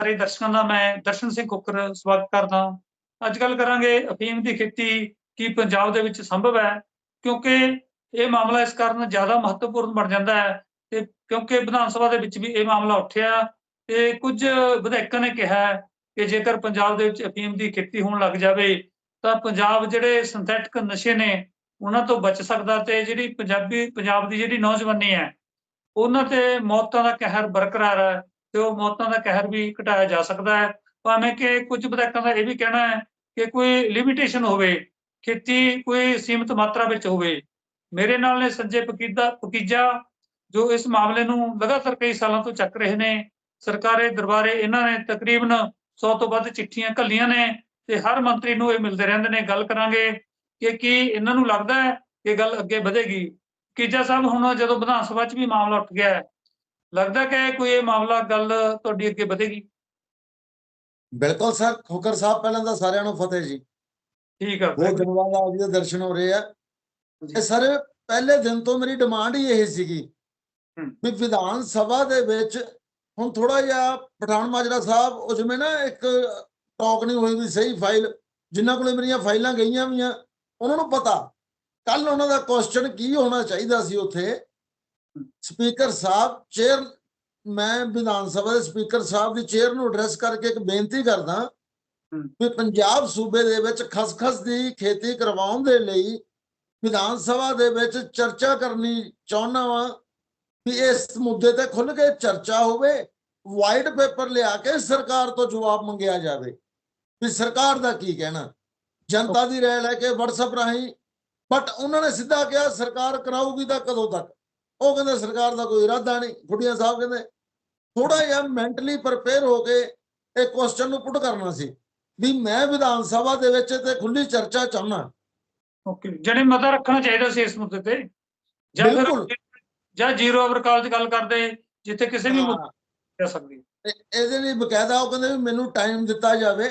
ਸਾਰੇ ਦਰਸ਼ਕਾਂ ਦਾ ਮੈਂ ਦਰਸ਼ਨ ਸਿੰਘ ਕੁੱਕਰ ਸਵਾਗਤ ਕਰਦਾ ਅੱਜ ਗੱਲ ਕਰਾਂਗੇ ਅਫੀਮ ਦੀ ਖੇਤੀ ਕੀ ਪੰਜਾਬ ਦੇ ਵਿੱਚ ਸੰਭਵ ਹੈ, ਕਿਉਂਕਿ ਇਹ ਮਾਮਲਾ ਇਸ ਕਾਰਨ ਜ਼ਿਆਦਾ ਮਹੱਤਵਪੂਰਨ ਬਣ ਜਾਂਦਾ ਹੈ ਤੇ ਕਿਉਂਕਿ ਵਿਧਾਨ ਸਭਾ ਦੇ ਵਿੱਚ ਵੀ ਇਹ ਮਾਮਲਾ ਉੱਠਿਆ। ਤੇ ਕੁਝ ਵਿਧਾਇਕਾਂ ਨੇ ਕਿਹਾ ਹੈ ਕਿ ਜੇਕਰ ਪੰਜਾਬ ਦੇ ਵਿੱਚ ਅਫੀਮ ਦੀ ਖੇਤੀ ਹੋਣ ਲੱਗ ਜਾਵੇ, ਤਾਂ ਪੰਜਾਬ ਜਿਹੜੇ ਸਿੰਥੈਟਿਕ ਨਸ਼ੇ ਨੇ ਉਹਨਾਂ ਤੋਂ ਬਚ ਸਕਦਾ ਤੇ ਜਿਹੜੀ ਪੰਜਾਬੀ, ਪੰਜਾਬ ਦੀ ਜਿਹੜੀ ਨੌਜਵਾਨੀ ਹੈ, ਉਹਨਾਂ ਤੇ ਮੌਤਾਂ ਦਾ ਕਹਿਰ ਬਰਕਰਾਰ ਹੈ। ਤੇ ਉਹ ਮੌਤਾਂ ਦਾ ਕਹਿਰ ਵੀ ਘਟਾਇਆ ਜਾ ਸਕਦਾ ਹੈ। ਭਾਵੇਂ ਕਿ ਕੁਝ ਵਿਧਾਇਕਾਂ ਦਾ ਇਹ ਵੀ ਕਹਿਣਾ ਹੈ ਕਿ ਕੋਈ ਲਿਮਿਟੇਸ਼ਨ ਹੋਵੇ, ਖੇਤੀ ਕੋਈ ਸੀਮਿਤ ਮਾਤਰਾ ਵਿੱਚ ਹੋਵੇ, ਮੇਰੇ ਨਾਲ ਨੇ ਸੰਜੇ ਪਕੀਦਾ ਪਕੀਜਾ ਜੋ ਇਸ ਮਾਮਲੇ ਨੂੰ ਲਗਾਤਾਰ ਕਈ ਸਾਲਾਂ ਤੋਂ ਚੱਕ ਰਹੇ ਨੇ, ਸਰਕਾਰੇ ਦਰਬਾਰੇ ਇਹਨਾਂ ਨੇ ਤਕਰੀਬਨ 100 ਤੋਂ ਵੱਧ ਚਿੱਠੀਆਂ ਘੱਲੀਆਂ ਨੇ ਤੇ ਹਰ ਮੰਤਰੀ ਨੂੰ ਇਹ ਮਿਲਦੇ ਰਹਿੰਦੇ ਨੇ। ਗੱਲ ਕਰਾਂਗੇ ਕਿ ਕੀ ਇਹਨਾਂ ਨੂੰ ਲੱਗਦਾ ਹੈ ਕਿ ਗੱਲ ਅੱਗੇ ਵਧੇਗੀ। ਕੀਜਾ ਸਾਹਿਬ, ਹੁਣ ਜਦੋਂ ਵਿਧਾਨ ਸਭਾ 'ਚ ਵੀ ਮਾਮਲਾ ਉੱਠ ਗਿਆ ਲੱਗਦਾ ਕਿ ਕੋਈ ਇਹ ਮਾਮਲਾ ਗੱਲ ਤੁਹਾਡੀ ਅੱਗੇ ਵਧੇਗੀ? ਬਿਲਕੁਲ ਸਰ ਖੋਕਰ ਸਾਹਿਬ ਪਹਿਲਾਂ ਤਾਂ ਸਾਰਿਆਂ ਨੂੰ ਫਤਿਹ ਜੀ। ਠੀਕ ਹੈ ਬਹੁਤ ਆਪ ਜੀ ਦੇ ਦਰਸ਼ਨ ਹੋ ਰਹੇ ਆ। ਇਹ ਸਰ ਪਹਿਲੇ ਦਿਨ ਤੋਂ ਮੇਰੀ ਡਿਮਾਂਡ ਹੀ ਇਹ ਸੀਗੀ। ਵੀ ਵਿਧਾਨ ਸਭਾ ਦੇ ਵਿੱਚ ਹੁਣ ਥੋੜਾ ਜਿਹਾ ਪਠਾਨ ਮਾਜਰਾ ਸਾਹਿਬ ਉਹ ਜਿਵੇਂ ਨਾ ਇੱਕ ਟਾਕ ਨਹੀਂ ਹੋਈ ਵੀ ਸਹੀ ਫਾਈਲ ਜਿਨ੍ਹਾਂ ਕੋਲੇ ਮੇਰੀਆਂ ਫਾਈਲਾਂ ਗਈਆਂ ਵੀਆਂ ਉਹਨਾਂ ਨੂੰ ਪਤਾ। ਕੱਲ ਉਹਨਾਂ ਦਾ ਕੁਐਸਚਨ ਕੀ ਹੋਣਾ ਚਾਹੀਦਾ ਸੀ ਉੱਥੇ? ਸਪੀਕਰ ਸਾਹਿਬ ਚੇਅਰ ਮੈਂ ਵਿਧਾਨ ਸਭਾ ਦੇ ਸਪੀਕਰ ਸਾਹਿਬ ਦੀ ਚੇਅਰ ਨੂੰ ਐਡਰੈਸ ਕਰਕੇ ਇੱਕ ਬੇਨਤੀ ਕਰਦਾ ਵੀ ਪੰਜਾਬ ਸੂਬੇ ਦੇ ਵਿੱਚ ਖਸਖਸ ਦੀ ਖੇਤੀ ਕਰਵਾਉਣ ਦੇ ਲਈ ਵਿਧਾਨ ਸਭਾ ਦੇ ਵਿੱਚ ਚਰਚਾ ਕਰਨੀ ਚਾਹੁੰਦਾ ਵਾਂ ਵੀ ਇਸ ਮੁੱਦੇ ਤੇ ਖੁੱਲ ਕੇ ਚਰਚਾ ਹੋਵੇ ਵਾਈਟ ਪੇਪਰ ਲਿਆ ਕੇ ਸਰਕਾਰ ਤੋਂ ਜਵਾਬ ਮੰਗਿਆ ਜਾਵੇ। ਵੀ ਸਰਕਾਰ ਦਾ ਕੀ ਕਹਿਣਾ? ਜਨਤਾ ਦੀ ਰਾਏ ਲੈ ਕੇ WhatsApp ਰਾਹੀਂ ਬਟ ਉਹਨਾਂ ਨੇ ਸਿੱਧਾ ਕਿਹਾ ਸਰਕਾਰ ਕਰਾਊਗੀ ਤਾਂ ਕਦੋਂ ਤੱਕ? ਉਹ ਕਹਿੰਦੇ ਸਰਕਾਰ ਦਾ ਕੋਈ ਇਰਾਦਾ ਨਹੀਂ। ਗੁੱਡੀਆਂ ਸਾਹਿਬ ਕਹਿੰਦੇ ਥੋੜਾ ਜਿਹਾ ਮੈਂਟਲੀ ਪ੍ਰਪੇਅਰ ਹੋ ਕੇ ਇਹ ਕੁਐਸਚਨ ਨੂੰ ਪੁੱਟ ਕਰਨਾ ਸੀ ਵੀ ਮੈਂ ਵਿਧਾਨ ਸਭਾ ਦੇ ਵਿੱਚ ਤੇ ਖੁੱਲੀ ਚਰਚਾ ਚਾਹੁੰਦਾ। ਓਕੇ ਜਿਹੜੇ ਮਤਾ ਰੱਖਣਾ ਚਾਹੀਦਾ ਸੀ ਇਸ ਮੁੱਦੇ ਤੇ ਜਾਂ ਫਿਰ। ਜਾਂ ਜ਼ੀਰੋ ਆਵਰ ਕਾਲ ਗੱਲ ਕਰਦੇ ਜਿੱਥੇ ਕਿਸੇ ਵੀ ਮੁੱਦੇ ਆ ਸਕਦੀ। ਇਹਦੇ ਲਈ ਬਕਾਇਦਾ ਉਹ ਕਹਿੰਦੇ ਵੀ ਮੈਨੂੰ ਟਾਈਮ ਦਿੱਤਾ ਜਾਵੇ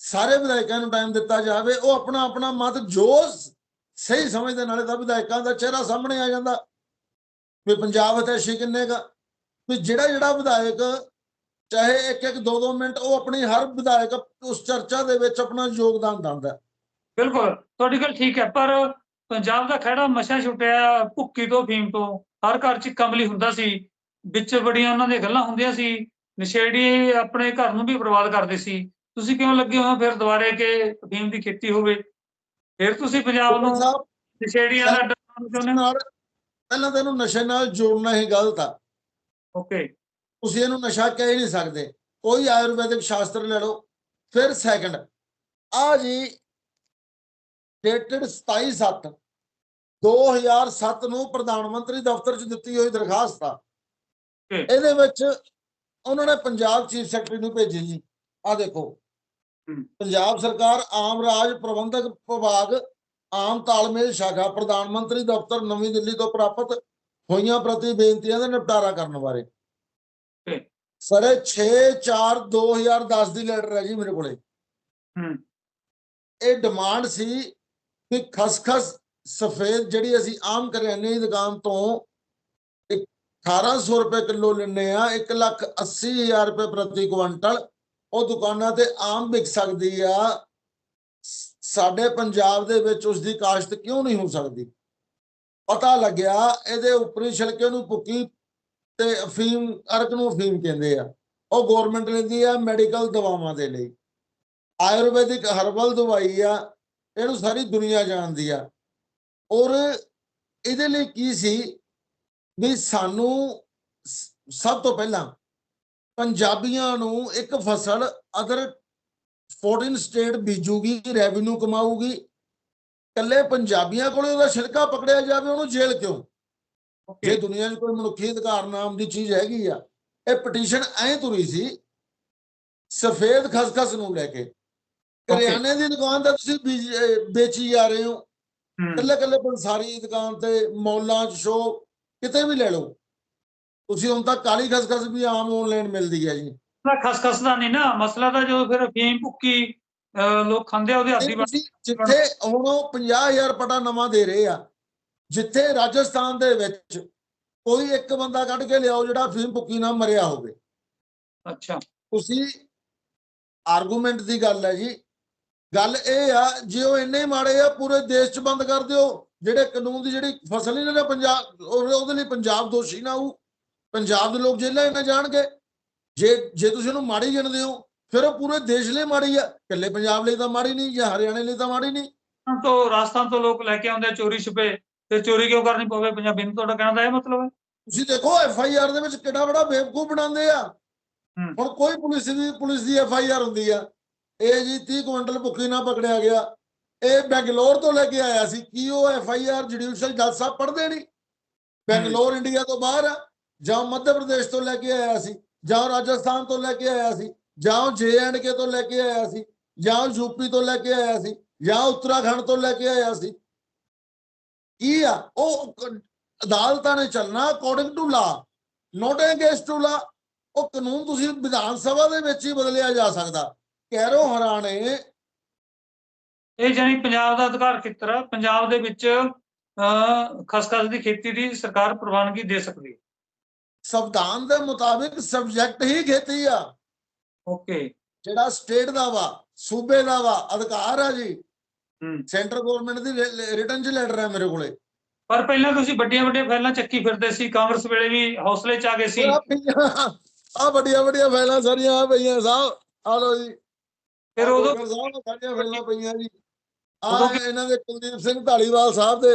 ਸਾਰੇ ਵਿਧਾਇਕਾਂ ਨੂੰ ਟਾਈਮ ਦਿੱਤਾ ਜਾਵੇ ਉਹ ਆਪਣਾ ਆਪਣਾ ਮਤ ਜੋ ਸਹੀ ਸਮਝਦੇ ਨਾਲੇ ਤਾਂ ਵਿਧਾਇਕਾਂ ਦਾ ਚਿਹਰਾ ਸਾਹਮਣੇ ਆ ਜਾਂਦਾ। ਵੀ ਪੰਜਾਬ ਹਿਤੈਸ਼ੀ ਕਿੰਨੇ ਦਾ ਵੀ ਜਿਹੜਾ ਜਿਹੜਾ ਵਿਧਾਇਕ ਚਾਹੇ ਇੱਕ ਇੱਕ ਦੋ ਦੋ ਮਿੰਟ ਉਹ ਆਪਣੀ ਹਰ ਵਿਧਾਇਕ ਉਸ ਚਰਚਾ ਦੇ ਵਿੱਚ ਆਪਣਾ ਯੋਗਦਾਨ ਦਿੰਦਾ ਬਿਲਕੁਲ ਤੁਹਾਡੀ ਗੱਲ ਠੀਕ ਹੈ ਪਰ ਪੰਜਾਬ ਦਾ ਖਹਿੜਾ ਮਸ਼ਾ ਛੁੱਟਿਆ ਭੁੱਕੀ ਤੋਂ ਫੀਮ ਤੋਂ ਹਰ ਘਰ 'ਚ ਕਮਲੀ ਹੁੰਦਾ ਸੀ ਵਿੱਚ ਬੜੀਆਂ ਉਹਨਾਂ ਦੀਆਂ ਗੱਲਾਂ ਹੁੰਦੀਆਂ ਸੀ ਨਸ਼ੇੜੀ ਆਪਣੇ ਘਰ ਨੂੰ ਵੀ ਬਰਬਾਦ ਕਰਦੇ ਸੀ। ਤੁਸੀਂ ਕਿਉਂ ਲੱਗੇ ਹੋ ਫਿਰ ਦੁਬਾਰੇ ਕਿ ਫੀਮ ਦੀ ਖੇਤੀ ਹੋਵੇ? ਫਿਰ ਤੁਸੀਂ ਪੰਜਾਬ ਨੂੰ ਨਸ਼ੇੜੀਆਂ ਦਾ ਬਣਾਉਣਾ ਚਾਹੁੰਦੇ ਹੋ ਪਹਿਲਾਂ ਤਾਂ ਇਹਨੂੰ ਨਸ਼ੇ ਨਾਲ ਜੋੜਨਾ ਹੀ ਗਲਤ ਆ। ਓਕੇ ਤੁਸੀਂ ਇਹਨੂੰ ਨਸ਼ਾ ਕਹਿ ਹੀ ਨਹੀਂ ਸਕਦੇ। ਕੋਈ ਆਯੁਰਵੈਦਿਕ ਸ਼ਾਸਤਰ ਲੈ ਲਓ। ਫਿਰ ਸੈਕੰਡ ਆ ਜੀ ਡੇਟਡ 27 7 2007 ਨੂੰ ਪ੍ਰਧਾਨ ਮੰਤਰੀ ਦਫ਼ਤਰ 'ਚ ਦਿੱਤੀ ਹੋਈ ਦਰਖਾਸਤ ਆ. ਇਹਦੇ ਵਿੱਚ ਉਹਨਾਂ ਨੇ ਪੰਜਾਬ ਚੀਫ ਸੈਕਟਰੀ ਨੂੰ ਭੇਜੀ ਜੀ। ਆ ਦੇਖੋ। ਪੰਜਾਬ ਸਰਕਾਰ ਆਮ ਰਾਜ ਪ੍ਰਬੰਧਕ ਵਿਭਾਗ ਆਮ ਤਾਲਮੇਲ ਸ਼ਾਖਾ ਪ੍ਰਧਾਨ ਮੰਤਰੀ ਦਫ਼ਤਰ ਨਵੀਂ ਦਿੱਲੀ ਤੋਂ ਪ੍ਰਾਪਤ ਹੋਈਆਂ ਪ੍ਰਤੀ ਬੇਨਤੀਆਂ ਦਾ ਨਿਪਟਾਰਾ ਕਰਨ ਬਾਰੇ. ਸਰੇ 6 4 2010 ਦੀ ਲੈਟਰ ਹੈ ਜੀ ਮੇਰੇ ਕੋਲੇ। ਹੂੰ। ਇਹ ਡਿਮਾਂਡ ਸੀ ਕਿ ਖਸਖਸ ਸਫੇਦ ਜਿਹੜੀ ਅਸੀਂ ਆਮ ਕਰਿਆਨੇ ਦੀ ਦੁਕਾਨ ਤੋਂ ਇੱਕ 1800 ਰੁਪਏ ਕਿਲੋ ਲੈਂਦੇ ਆ 1 ਲੱਖ 80 ਹਜ਼ਾਰ ਰੁਪਏ ਪ੍ਰਤੀ ਕੁਇੰਟਲ ਉਹ ਦੁਕਾਨਾਂ ਤੇ ਆਮ ਵਿਕ ਸਕਦੀ ਆ। ਸਾਡੇ ਪੰਜਾਬ ਦੇ ਵਿੱਚ ਉਸ ਦੀ ਕਾਸ਼ਤ ਕਿਉਂ ਨਹੀਂ ਹੋ ਸਕਦੀ? ਪਤਾ ਲੱਗਿਆ ਇਹਦੇ ਉੱਪਰੀ ਛਿਲਕੇ ਨੂੰ ਭੁੱਕੀ ਤੇ ਅਫੀਮ, ਅਰਕ ਨੂੰ ਅਫੀਮ ਕਹਿੰਦੇ ਆ। ਉਹ ਗਵਰਨਮੈਂਟ ਲੈਂਦੀ ਆ ਮੈਡੀਕਲ ਦਵਾਵਾਂ ਦੇ ਲਈ। ਆਯੁਰਵੈਦਿਕ ਹਰਬਲ ਦਵਾਈ ਆ, ਇਹਨੂੰ ਸਾਰੀ ਦੁਨੀਆ ਜਾਣਦੀ ਆ। ਔਰ ਇਹਦੇ ਲਈ ਕੀ ਸੀ ਵੀ ਸਾਨੂੰ ਸਭ ਤੋਂ ਪਹਿਲਾਂ ਪੰਜਾਬੀਆਂ ਨੂੰ ਇੱਕ ਫਸਲ ਅਦਰ 14 ਸਟੇਟ ਬੀਜੂਗੀ ਰੈਵਨਿਊ ਕਮਾਊਗੀ ਕੱਲੇ ਪੰਜਾਬੀਆਂ ਕੋਲੇ ਉਹਦਾ ਛਿਲਕਾ ਪਕੜਿਆ ਜਾਵੇ ਉਹਨੂੰ ਜੇਲ੍ਹ ਕਿਉਂ? ਜੇ ਦੁਨੀਆ 'ਚ ਕੋਈ ਮਨੁੱਖੀ ਅਧਿਕਾਰ ਨਾਮ ਦੀ ਚੀਜ਼ ਹੈਗੀ ਆ ਇਹ ਪਟੀਸ਼ਨ ਐਂ ਤੁਰੀ ਸੀ ਸਫੇਦ ਖਸਖਸ ਨੂੰ ਲੈ ਕੇ। ਕਰਿਆਨੇ ਦੀ ਦੁਕਾਨ ਤਾਂ ਤੁਸੀਂ ਵੇਚੀ ਜਾ ਰਹੇ ਹੋ। ਕੱਲੇ ਕੱਲੇ ਪੰਸਾਰੀ ਦੁਕਾਨ ਤੇ ਮੌਲਾਂ 'ਚ ਸ਼ੋ ਕਿਤੇ ਵੀ ਲੈ ਲਓ। ਤੁਸੀਂ ਹੁਣ ਤੱਕ ਕਾਲੀ ਖਸਖਸ ਵੀ ਆਮ ਆਨਲਾਈਨ ਮਿਲਦੀ ਹੈ ਜੀ। ਨਾ ਖਸਖਸ ਦਾ ਨਹੀਂ ਨਾ ਮਸਲਾ ਤਾਂ ਜਦੋਂ ਫਿਰ ਫੀਮ ਭੁੱਕੀ ਲੋਕ ਖਾਂਦੇ ਆ ਉਹਦੇ ਇਹ ਤੁਸੀਂ ਜਿੱਥੇ ਹੁਣ ਉਹ 50000 ਪਟਾ ਨਵਾਂ ਦੇ ਰਹੇ ਆ ਜਿੱਥੇ ਰਾਜਸਥਾਨ ਦੇ ਵਿੱਚ ਕੋਈ ਇੱਕ ਬੰਦਾ ਕੱਢ ਕੇ ਲਿਆਓ ਜਿਹੜਾ ਫੀਮ ਭੁੱਕੀ ਨਾਲ ਮਰਿਆ ਹੋਵੇ। ਅੱਛਾ। ਤੁਸੀਂ ਆਰਗੂਮੈਂਟ ਦੀ ਗੱਲ ਹੈ ਜੀ। ਗੱਲ ਇਹ ਆ ਜੇ ਉਹ ਇੰਨੇ ਮਾੜੇ ਆ ਪੂਰੇ ਦੇਸ਼ 'ਚ ਬੰਦ ਕਰ ਦਿਓ ਜਿਹੜੇ ਕਾਨੂੰਨ ਦੀ ਜਿਹੜੀ ਫਸਲ ਨਹੀਂ ਨਾ ਪੰਜਾਬ ਉਹ- ਉਹਦੇ ਲਈ ਪੰਜਾਬ ਦੋਸ਼ੀ ਨਾ ਹੋਊ। ਪੰਜਾਬ ਦੇ ਲੋਕ ਜੇਲ੍ਹਾਂ 'ਚ ਨਾ ਜਾਣਗੇ। ਜੇ ਜੇ ਤੁਸੀਂ ਉਹਨੂੰ ਮਾੜੀ ਗਿਣਦੇ ਹੋ ਫਿਰ ਉਹ ਪੂਰੇ ਦੇਸ਼ ਲਈ ਮਾੜੀ ਆ। ਇਕੱਲੇ ਪੰਜਾਬ ਲਈ ਤਾਂ ਮਾੜੀ ਨਹੀਂ ਜਾਂ ਹਰਿਆਣੇ ਲਈ ਤਾਂ ਮਾੜੀ ਨਹੀਂ। ਤੋਂ ਰਾਜਸਥਾਨ ਤੋਂ ਲੋਕ ਲੈ ਕੇ ਆਉਂਦੇ ਚੋਰੀ ਛੁਪੇ ਤੇ ਚੋਰੀ ਕਿਉਂ ਕਰਨੀ ਪਵੇ? ਪੰਜਾਬੀ ਨੂੰ ਤੁਹਾਡਾ ਕਹਿਣ ਦਾ ਇਹ ਮਤਲਬ ਹੈ? ਤੁਸੀਂ ਦੇਖੋ ਐਫ ਆਈ ਆਰ ਦੇ ਵਿੱਚ ਕਿੰਨਾ ਬੜਾ ਬੇਵਕੂਫ ਬਣਾਉਂਦੇ ਆ। ਹੁਣ ਕੋਈ ਪੁਲਿਸ ਦੀ ਪੁਲਿਸ ਦੀ ਐਫ ਆਈ ਆਰ ਹੁੰਦੀ ਆ। ਇਹ ਜੀ 30 ਕੁਇੰਟਲ ਭੁੱਕੀ ਨਾ ਪਕੜਿਆ ਗਿਆ। ਇਹ ਬੈਂਗਲੌਰ ਤੋਂ ਲੈ ਕੇ ਆਇਆ ਸੀ। ਕੀ ਉਹ ਐਫ ਆਈ ਆਰ ਜੁਡੀਸ਼ੀਅਲ ਜੱਜ ਸਾਹਿਬ ਪੜ੍ਹਦੇ ਨਹੀਂ? ਬੈਂਗਲੌਰ ਇੰਡੀਆ ਤੋਂ ਬਾਹਰ ਆ ਜਾਂ ਮੱਧ ਪ੍ਰਦੇਸ਼ ਤੋਂ ਲੈ ਕੇ ਆਇਆ ਸੀ। ਜਾਂ ਰਾਜਸਥਾਨ ਤੋਂ ਲੈ ਕੇ ਆਇਆ ਸੀ ਜਾਂ ਜੇ ਐਂਡ ਕੇ ਤੋਂ ਲੈ ਕੇ ਆਇਆ ਸੀ ਜਾਂ ਯੂਪੀ ਤੋਂ ਲੈ ਕੇ ਆਇਆ ਸੀ ਜਾਂ ਉੱਤਰਾਖੰਡ ਤੋਂ ਲੈ ਕੇ ਆਇਆ ਸੀ। ਕੀ ਆ? ਉਹ ਅਦਾਲਤਾਂ ਨੇ ਚੱਲਣਾ according to law not against to law ਉਹ ਕਾਨੂੰਨ ਤੁਸੀਂ ਵਿਧਾਨ ਸਭਾ ਦੇ ਵਿੱਚ ਹੀ ਬਦਲਿਆ ਜਾ ਸਕਦਾ। ਕੈਰੋ ਹਰਾਣੇ ਇਹ ਜਾਨੀ ਪੰਜਾਬ ਦਾ ਅਧਿਕਾਰ ਖੇਤਰ ਹੈ ਪੰਜਾਬ ਦੇ ਵਿੱਚ ਅਹ, ਖਸਖਸ ਦੀ ਖੇਤੀ ਦੀ ਸਰਕਾਰ ਪ੍ਰਵਾਨਗੀ ਦੇ ਸਕਦੀ ਹੈ ਸੰਵਿਧਾਨ ਦੇ ਮੁਤਾਬਿਕ ਸਬਜੈਕਟ ਹੀ ਖੇਤੀ ਆ। ਓਕੇ ਜਿਹੜਾ ਸਟੇਟ ਦਾ ਵਾ ਸੂਬੇ ਦਾ ਵਾ ਅਧਿਕਾਰ ਆ ਜੀ। ਹੂੰ। ਸੈਂਟਰ ਗਵਰਨਮੈਂਟ ਦੀ ਰਿਟਰਨ ਚ ਲੈਟਰ ਹੈ ਮੇਰੇ ਕੋਲੇ। ਪਰ ਪਹਿਲਾਂ ਤੁਸੀਂ ਵੱਡੀਆਂ ਵੱਡੀਆਂ ਫਾਈਲਾਂ ਚੱਕੀ ਫਿਰਦੇ ਸੀ। ਕਾਂਗਰਸ ਵੇਲੇ ਵੀ ਹੌਸਲੇ ਚ ਆ ਗਏ ਸੀ। ਆ ਵੱਡੀਆਂ ਵੱਡੀਆਂ ਫਾਈਲਾਂ ਸਾਰੀਆਂ ਆ ਪਈਆਂ ਸਾਹਿਬ ਆ ਲੋ ਜੀ। ਫਿਰ ਉਦੋਂ ਸਾਰੀਆਂ ਫਾਈਲਾਂ ਪਈਆਂ ਜੀ। ਆ ਇਹਨਾਂ ਦੇ ਕੁਲਦੀਪ ਸਿੰਘ ਢਾਲੀਵਾਲ ਸਾਹਿਬ ਦੇ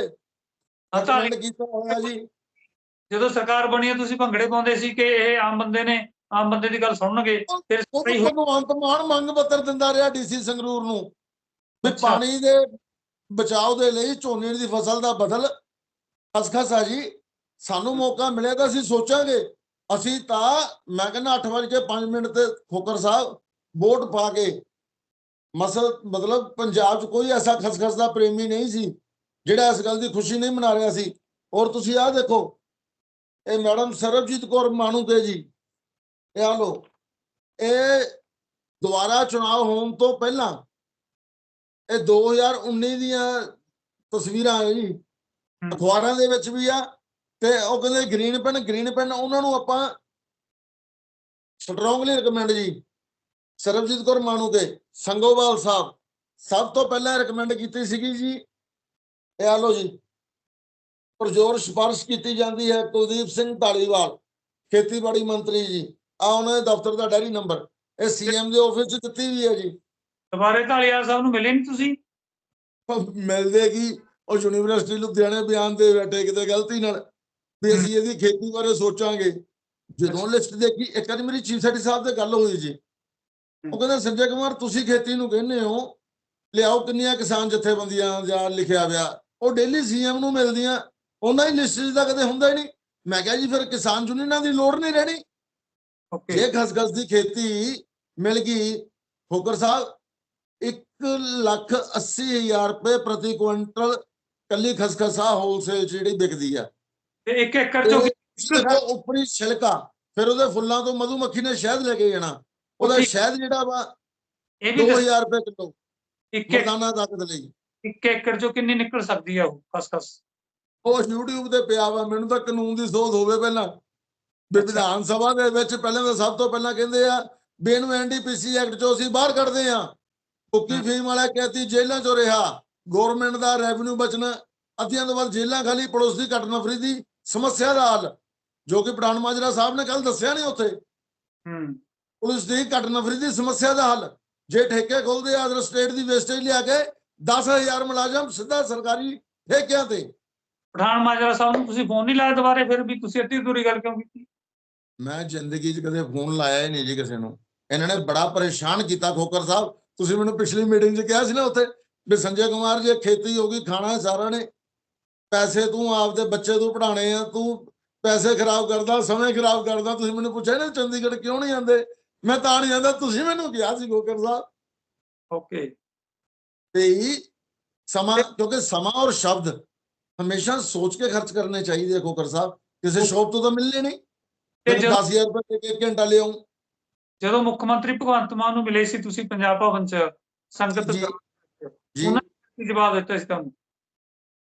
recommend ਕੀਤਾ ਹੋਇਆ ਜੀ। ਜਦੋਂ ਸਰਕਾਰ ਬਣੀ ਤੁਸੀਂ ਭੰਗੜੇ ਪਾਉਂਦੇ ਸੀ ਕਿ ਇਹ ਆਮ ਬੰਦੇ ਨੇ ਆਮ ਬੰਦੇ ਦੀ ਗੱਲ ਸੁਣਨਗੇ ਫਿਰ ਸਹੀ ਹੋ- ਭਗਵੰਤ ਮਾਨ ਮੰਗ ਪੱਤਰ ਦਿੰਦਾ ਰਿਹਾ ਡੀਸੀ ਸੰਗਰੂਰ ਨੂੰ ਵੀ। ਪਾਣੀ ਦੇ ਬਚਾਓ ਦੇ ਲਈ ਝੋਨੇ ਦੀ ਫਸਲ ਦਾ ਬਦਲ ਖਸਖਸ ਆ ਜੀ। ਸਾਨੂੰ ਮੌਕਾ ਮਿਲਿਆ ਤਾਂ ਅਸੀਂ ਸੋਚਾਂਗੇ। ਅਸੀਂ ਤਾਂ ਮੈਂ ਕਹਿੰਦਾ 8 ਵਜੇ ਕੇ 5 ਮਿੰਟ ਤੇ ਖੋਕਰ ਸਾਹਿਬ ਵੋਟ ਪਾ ਕੇ ਮਸਲ ਮਤਲਬ ਪੰਜਾਬ 'ਚ ਕੋਈ ਐਸਾ ਖਸਖਸ ਦਾ ਪ੍ਰੇਮੀ ਨਹੀਂ ਸੀ ਜਿਹੜਾ ਇਸ ਗੱਲ ਦੀ ਖੁਸ਼ੀ ਨਹੀਂ ਮਨਾ ਰਿਹਾ ਸੀ। ਔਰ ਤੁਸੀਂ ਆਹ ਦੇਖੋ ਇਹ ਮੈਡਮ ਸਰਬਜੀਤ ਕੌਰ ਮਾਣੂ ਤੇ ਜੀ। ਇਹ ਆ ਲੋ ਇਹ ਦੁਬਾਰਾ ਚੋਣਾਂ ਹੋਣ ਤੋਂ ਪਹਿਲਾਂ ਇਹ 2019 ਦੀਆਂ ਤਸਵੀਰਾਂ ਆ ਜੀ। ਅਖਬਾਰਾਂ ਦੇ ਵਿੱਚ ਵੀ ਆ ਤੇ ਉਹ ਕਹਿੰਦੇ ਗ੍ਰੀਨ ਪੈਨ ਗ੍ਰੀਨ ਪੈਨ ਉਹਨਾਂ ਨੂੰ ਆਪਾਂ ਸਟਰੋਂਗਲੀ ਰეკਮੈਂਡ ਜੀ ਸਰਬਜੀਤ ਕੌਰ ਮਾਨੂ ਦੇ ਸੰਗੋਵਾਲ ਸਾਹਿਬ। ਸਭ ਤੋਂ ਪਹਿਲਾਂ ਰეკਮੈਂਡ ਕੀਤੀ ਸੀਗੀ ਜੀ। ਇਹ ਆ ਲੋ ਜੀ। ਪ੍ਰਜੋਰ ਸਿਫਾਰਿਸ਼ ਕੀਤੀ ਜਾਂਦੀ ਹੈ ਕੁਲਦੀਪ ਸਿੰਘ ਢਾਲੀਵਾਲ ਖੇਤੀਬਾੜੀ ਮੰਤਰੀ ਜੀ ਆ ਉਹਨਾਂ ਦੇ ਦਫ਼ਤਰ ਦਾ ਡਾਇਰੀ ਨੰਬਰ ਇਹ ਸੀਐਮ ਦੇ ਆਫਿਸ 'ਚ ਦਿੱਤੀ ਵੀ ਹੈ ਜੀ। ਦੁਬਾਰੇ ਢਾਲੀਵਾਲ ਸਾਹਿਬ ਨੂੰ ਮਿਲੇ ਨਹੀਂ ਤੁਸੀਂ? ਮਿਲਦੇ ਕੀ? ਉਹ ਯੂਨੀਵਰਸਿਟੀ ਲੁਧਿਆਣੇ ਬਿਆਨ ਦੇ ਬੈਠੇ ਕਿਤੇ ਗਲਤੀ ਨਾਲ ਵੀ ਅਸੀਂ ਇਹਦੀ ਖੇਤੀ ਬਾਰੇ ਸੋਚਾਂਗੇ। ਜਦੋਂ ਲਿਸਟ ਦੇਖੀ ਇੱਕ ਵਾਰੀ ਮੇਰੀ ਚੀਫ ਸੈਕਟਰੀ ਸਾਹਿਬ ਤੇ ਗੱਲ ਹੋਈ ਜੀ। ਉਹ ਕਹਿੰਦੇ ਸੰਜੇ ਕੁਮਾਰ ਤੁਸੀਂ ਖੇਤੀ ਨੂੰ ਕਹਿੰਦੇ ਹੋ ਲਿਆਓ ਕਿੰਨੀਆਂ ਕਿਸਾਨ ਜਥੇਬੰਦੀਆਂ ਜਾਂ ਲਿਖਿਆ ਹੋਇਆ ਉਹ ਡੇਲੀ ਸੀਐਮ ਨੂੰ ਮਿਲਦੀਆਂ ਉਹਨਾਂ ਦੀ ਲਿਸਟ ਤਾਂ ਕਦੇ ਹੁੰਦਾ ਹੀ ਨਹੀਂ। ਮੈਂ ਕਿਹਾ ਜੀ ਫਿਰ ਕਿਸਾਨ ਯੂਨੀਅਨਾਂ ਦੀ ਲੋੜ ਨਹੀਂ ਰਹਿਣੀ। ਓਕੇ। ਜੇ ਖਸਖਸ ਦੀ ਖੇਤੀ ਮਿਲ ਗਈ ਫੋਕਰ ਸਾਹਿਬ 1 ਲੱਖ 80 ਹਜ਼ਾਰ ਰੁਪਏ ਪ੍ਰਤੀ ਕੁਇੰਟਲ ਕੱਲੀ ਖਸਖਸਾ ਹੋਲਸੇਲ ਜਿਹੜੀ ਵਿਕਦੀ ਆ। ਤੇ ਇੱਕ ਏਕੜ ਚੋਂ ਉੱਪਰੀ ਛਿਲਕਾ ਫਿਰ ਉਹਦੇ ਫੁੱਲਾਂ ਤੋਂ ਮਧੂਮੱਖੀ ਨੇ ਸ਼ਹਿਦ ਲੈ ਕੇ ਜਾਣਾ। ਉਹਦਾ. ਸ਼ਹਿਦ ਜਿਹੜਾ ਵਾ ਇਹ ਵੀ ਦੱਸੋ, 2000 ਰੁਪਏ ਕਿਲੋ ਇੱਕ ਲਈ। ਏਕੜ ਚੋਂ ਕਿੰਨੀ ਨਿਕਲ ਸਕਦੀ ਹੈ ਉਹ ਖਸਖਸ? ਉਹ YouTube ਤੇ ਪਿਆ ਵਾ ਮੈਨੂੰ ਤਾਂ ਕਾਨੂੰਨ ਦੀ ਸੋਧ ਹੋਵੇ ਪਹਿਲਾਂ। ਵੀ। ਵਿਧਾਨ ਸਭਾ ਦੇ ਵਿੱਚ ਪਹਿਲਾਂ ਤਾਂ ਸਭ ਤੋਂ ਪਹਿਲਾਂ ਕਹਿੰਦੇ ਆ ਵੀ ਇਹਨੂੰ ਐਨਡੀਪੀਸੀ ਐਕਟ ਚੋਂ ਅਸੀਂ ਬਾਹਰ ਕੱਢਦੇ ਆ। ਕੁੱਕੀ। ਫੀਮ ਵਾਲਾ ਕਹਿਤੀ ਜੇਲ੍ਹਾਂ ਚੋਂ ਰਿਹਾ। ਗਵਰਨਮੈਂਟ ਦਾ ਰੈਵਨਿਊ ਬਚਣਾ ਅੱਧੀਆਂ ਤੋਂ ਵੱਧ ਜੇਲ੍ਹਾਂ ਖਾਲੀ ਪੜੋਸ ਦੀ ਘੱਟ ਨਫਰੀ ਦੀ ਸਮੱਸਿਆ ਦਾ ਹੱਲ। ਜੋ ਕਿ ਪ੍ਰਾਣ ਮਾਜਰਾ ਸਾਹਿਬ ਨੇ ਕੱਲ ਦੱਸਿਆ ਨਹੀਂ ਉੱਥੇ। ਹੂੰ। ਪੁਲਿਸ ਦੀ ਘੱਟ ਨਫਰੀ ਦੀ ਸਮੱਸਿਆ ਦਾ ਹੱਲ। ਜੇ ਠੇਕੇ ਖੋਲਦੇ ਆ ਅਦਰ ਸਟੇਟ ਦੀ ਵੇਸਟੇਜ ਲਿਆ ਕੇ 10000 ਮੁਲਾਜ਼ਮ ਸਿੱਧਾ ਸਰਕਾਰੀ ਠੇਕਿਆਂ ਤੇ। ਪਠਾਨ ਮਾਜਰਾ ਸਾਹਿਬ ਨੂੰ ਤੁਸੀਂ ਫੋਨ ਨਹੀਂ ਲਾਇਆ ਦੁਬਾਰੇ ਫਿਰ ਵੀ ਤੁਸੀਂ ਅੱਧੀ ਦੂਰੀ ਗੱਲ ਕਿਉਂ ਕੀਤੀ? ਮੈਂ ਜ਼ਿੰਦਗੀ 'ਚ ਕਦੇ ਫੋਨ ਲਾਇਆ ਹੀ ਨਹੀਂ ਜੀ ਕਿਸੇ ਨੂੰ। ਇਹਨਾਂ ਨੇ ਬੜਾ ਪਰੇਸ਼ਾਨ ਕੀਤਾ ਖੋਕਰ ਸਾਹਿਬ। ਤੁਸੀਂ ਮੈਨੂੰ ਪਿਛਲੀ ਮੀਟਿੰਗ 'ਚ ਕਿਹਾ ਸੀ ਨਾ ਉੱਥੇ ਵੀ ਸੰਜੇ ਕੁਮਾਰ ਜੇ ਖੇਤੀ ਹੋ ਗਈ ਖਾਣਾ ਸਾਰਾ ਨੇ। ਪੈਸੇ ਤੂੰ ਆਪਦੇ ਬੱਚੇ ਤੂੰ ਪੜਾਣੇ ਆ ਤੂੰ ਪੈਸੇ ਖਰਾਬ ਕਰਦਾ ਸਮੇਂ ਖਰਾਬ ਕਰਦਾ। ਤੁਸੀਂ ਮੈਨੂੰ ਪੁੱਛਿਆ ਨਾ ਚੰਡੀਗੜ੍ਹ ਕਿਉਂ ਨਹੀਂ ਆਉਂਦੇ ਮੈਂ ਤਾਂ ਨਹੀਂ ਆਉਂਦਾ ਤੁਸੀਂ ਮੈਨੂੰ ਕਿਹਾ ਸੀ ਖੋਕਰ ਸਾਹਿਬ। ਓਕੇ। ਤੇ ਸਮਾਂ ਕਿਉਂਕਿ ਸਮਾਂ ਔਰ ਸ਼ਬਦ ਹਮੇਸ਼ਾ ਸੋਚ ਕੇ ਖਰਚ ਕਰਨੇ ਚਾਹੀਦੇ ਖੋਕਰ ਸਾਹਿਬ। ਕਿਸੇ ਸ਼ੌਪ ਤੋਂ ਤਾਂ ਮਿਲਣੇ ਨਹੀਂ। ਤੇ ਤੇ ਜਦੋਂ 10000 ਰੁਪਏ ਦੇ ਕੇ ਇੱਕ ਘੰਟਾ ਲਿਆਉਂ। ਜਦੋਂ ਮੁੱਖ ਮੰਤਰੀ ਭਗਵੰਤ ਮਾਨ ਨੂੰ ਮਿਲੇ ਸੀ ਤੁਸੀਂ ਪੰਜਾਬ ਭਵਨ ਚ ਸੰਗਤ ਉਹਨਾਂ ਕੀ ਜਵਾਬ ਦਿੱਤਾ ਸੀ ਤੁਹਾਨੂੰ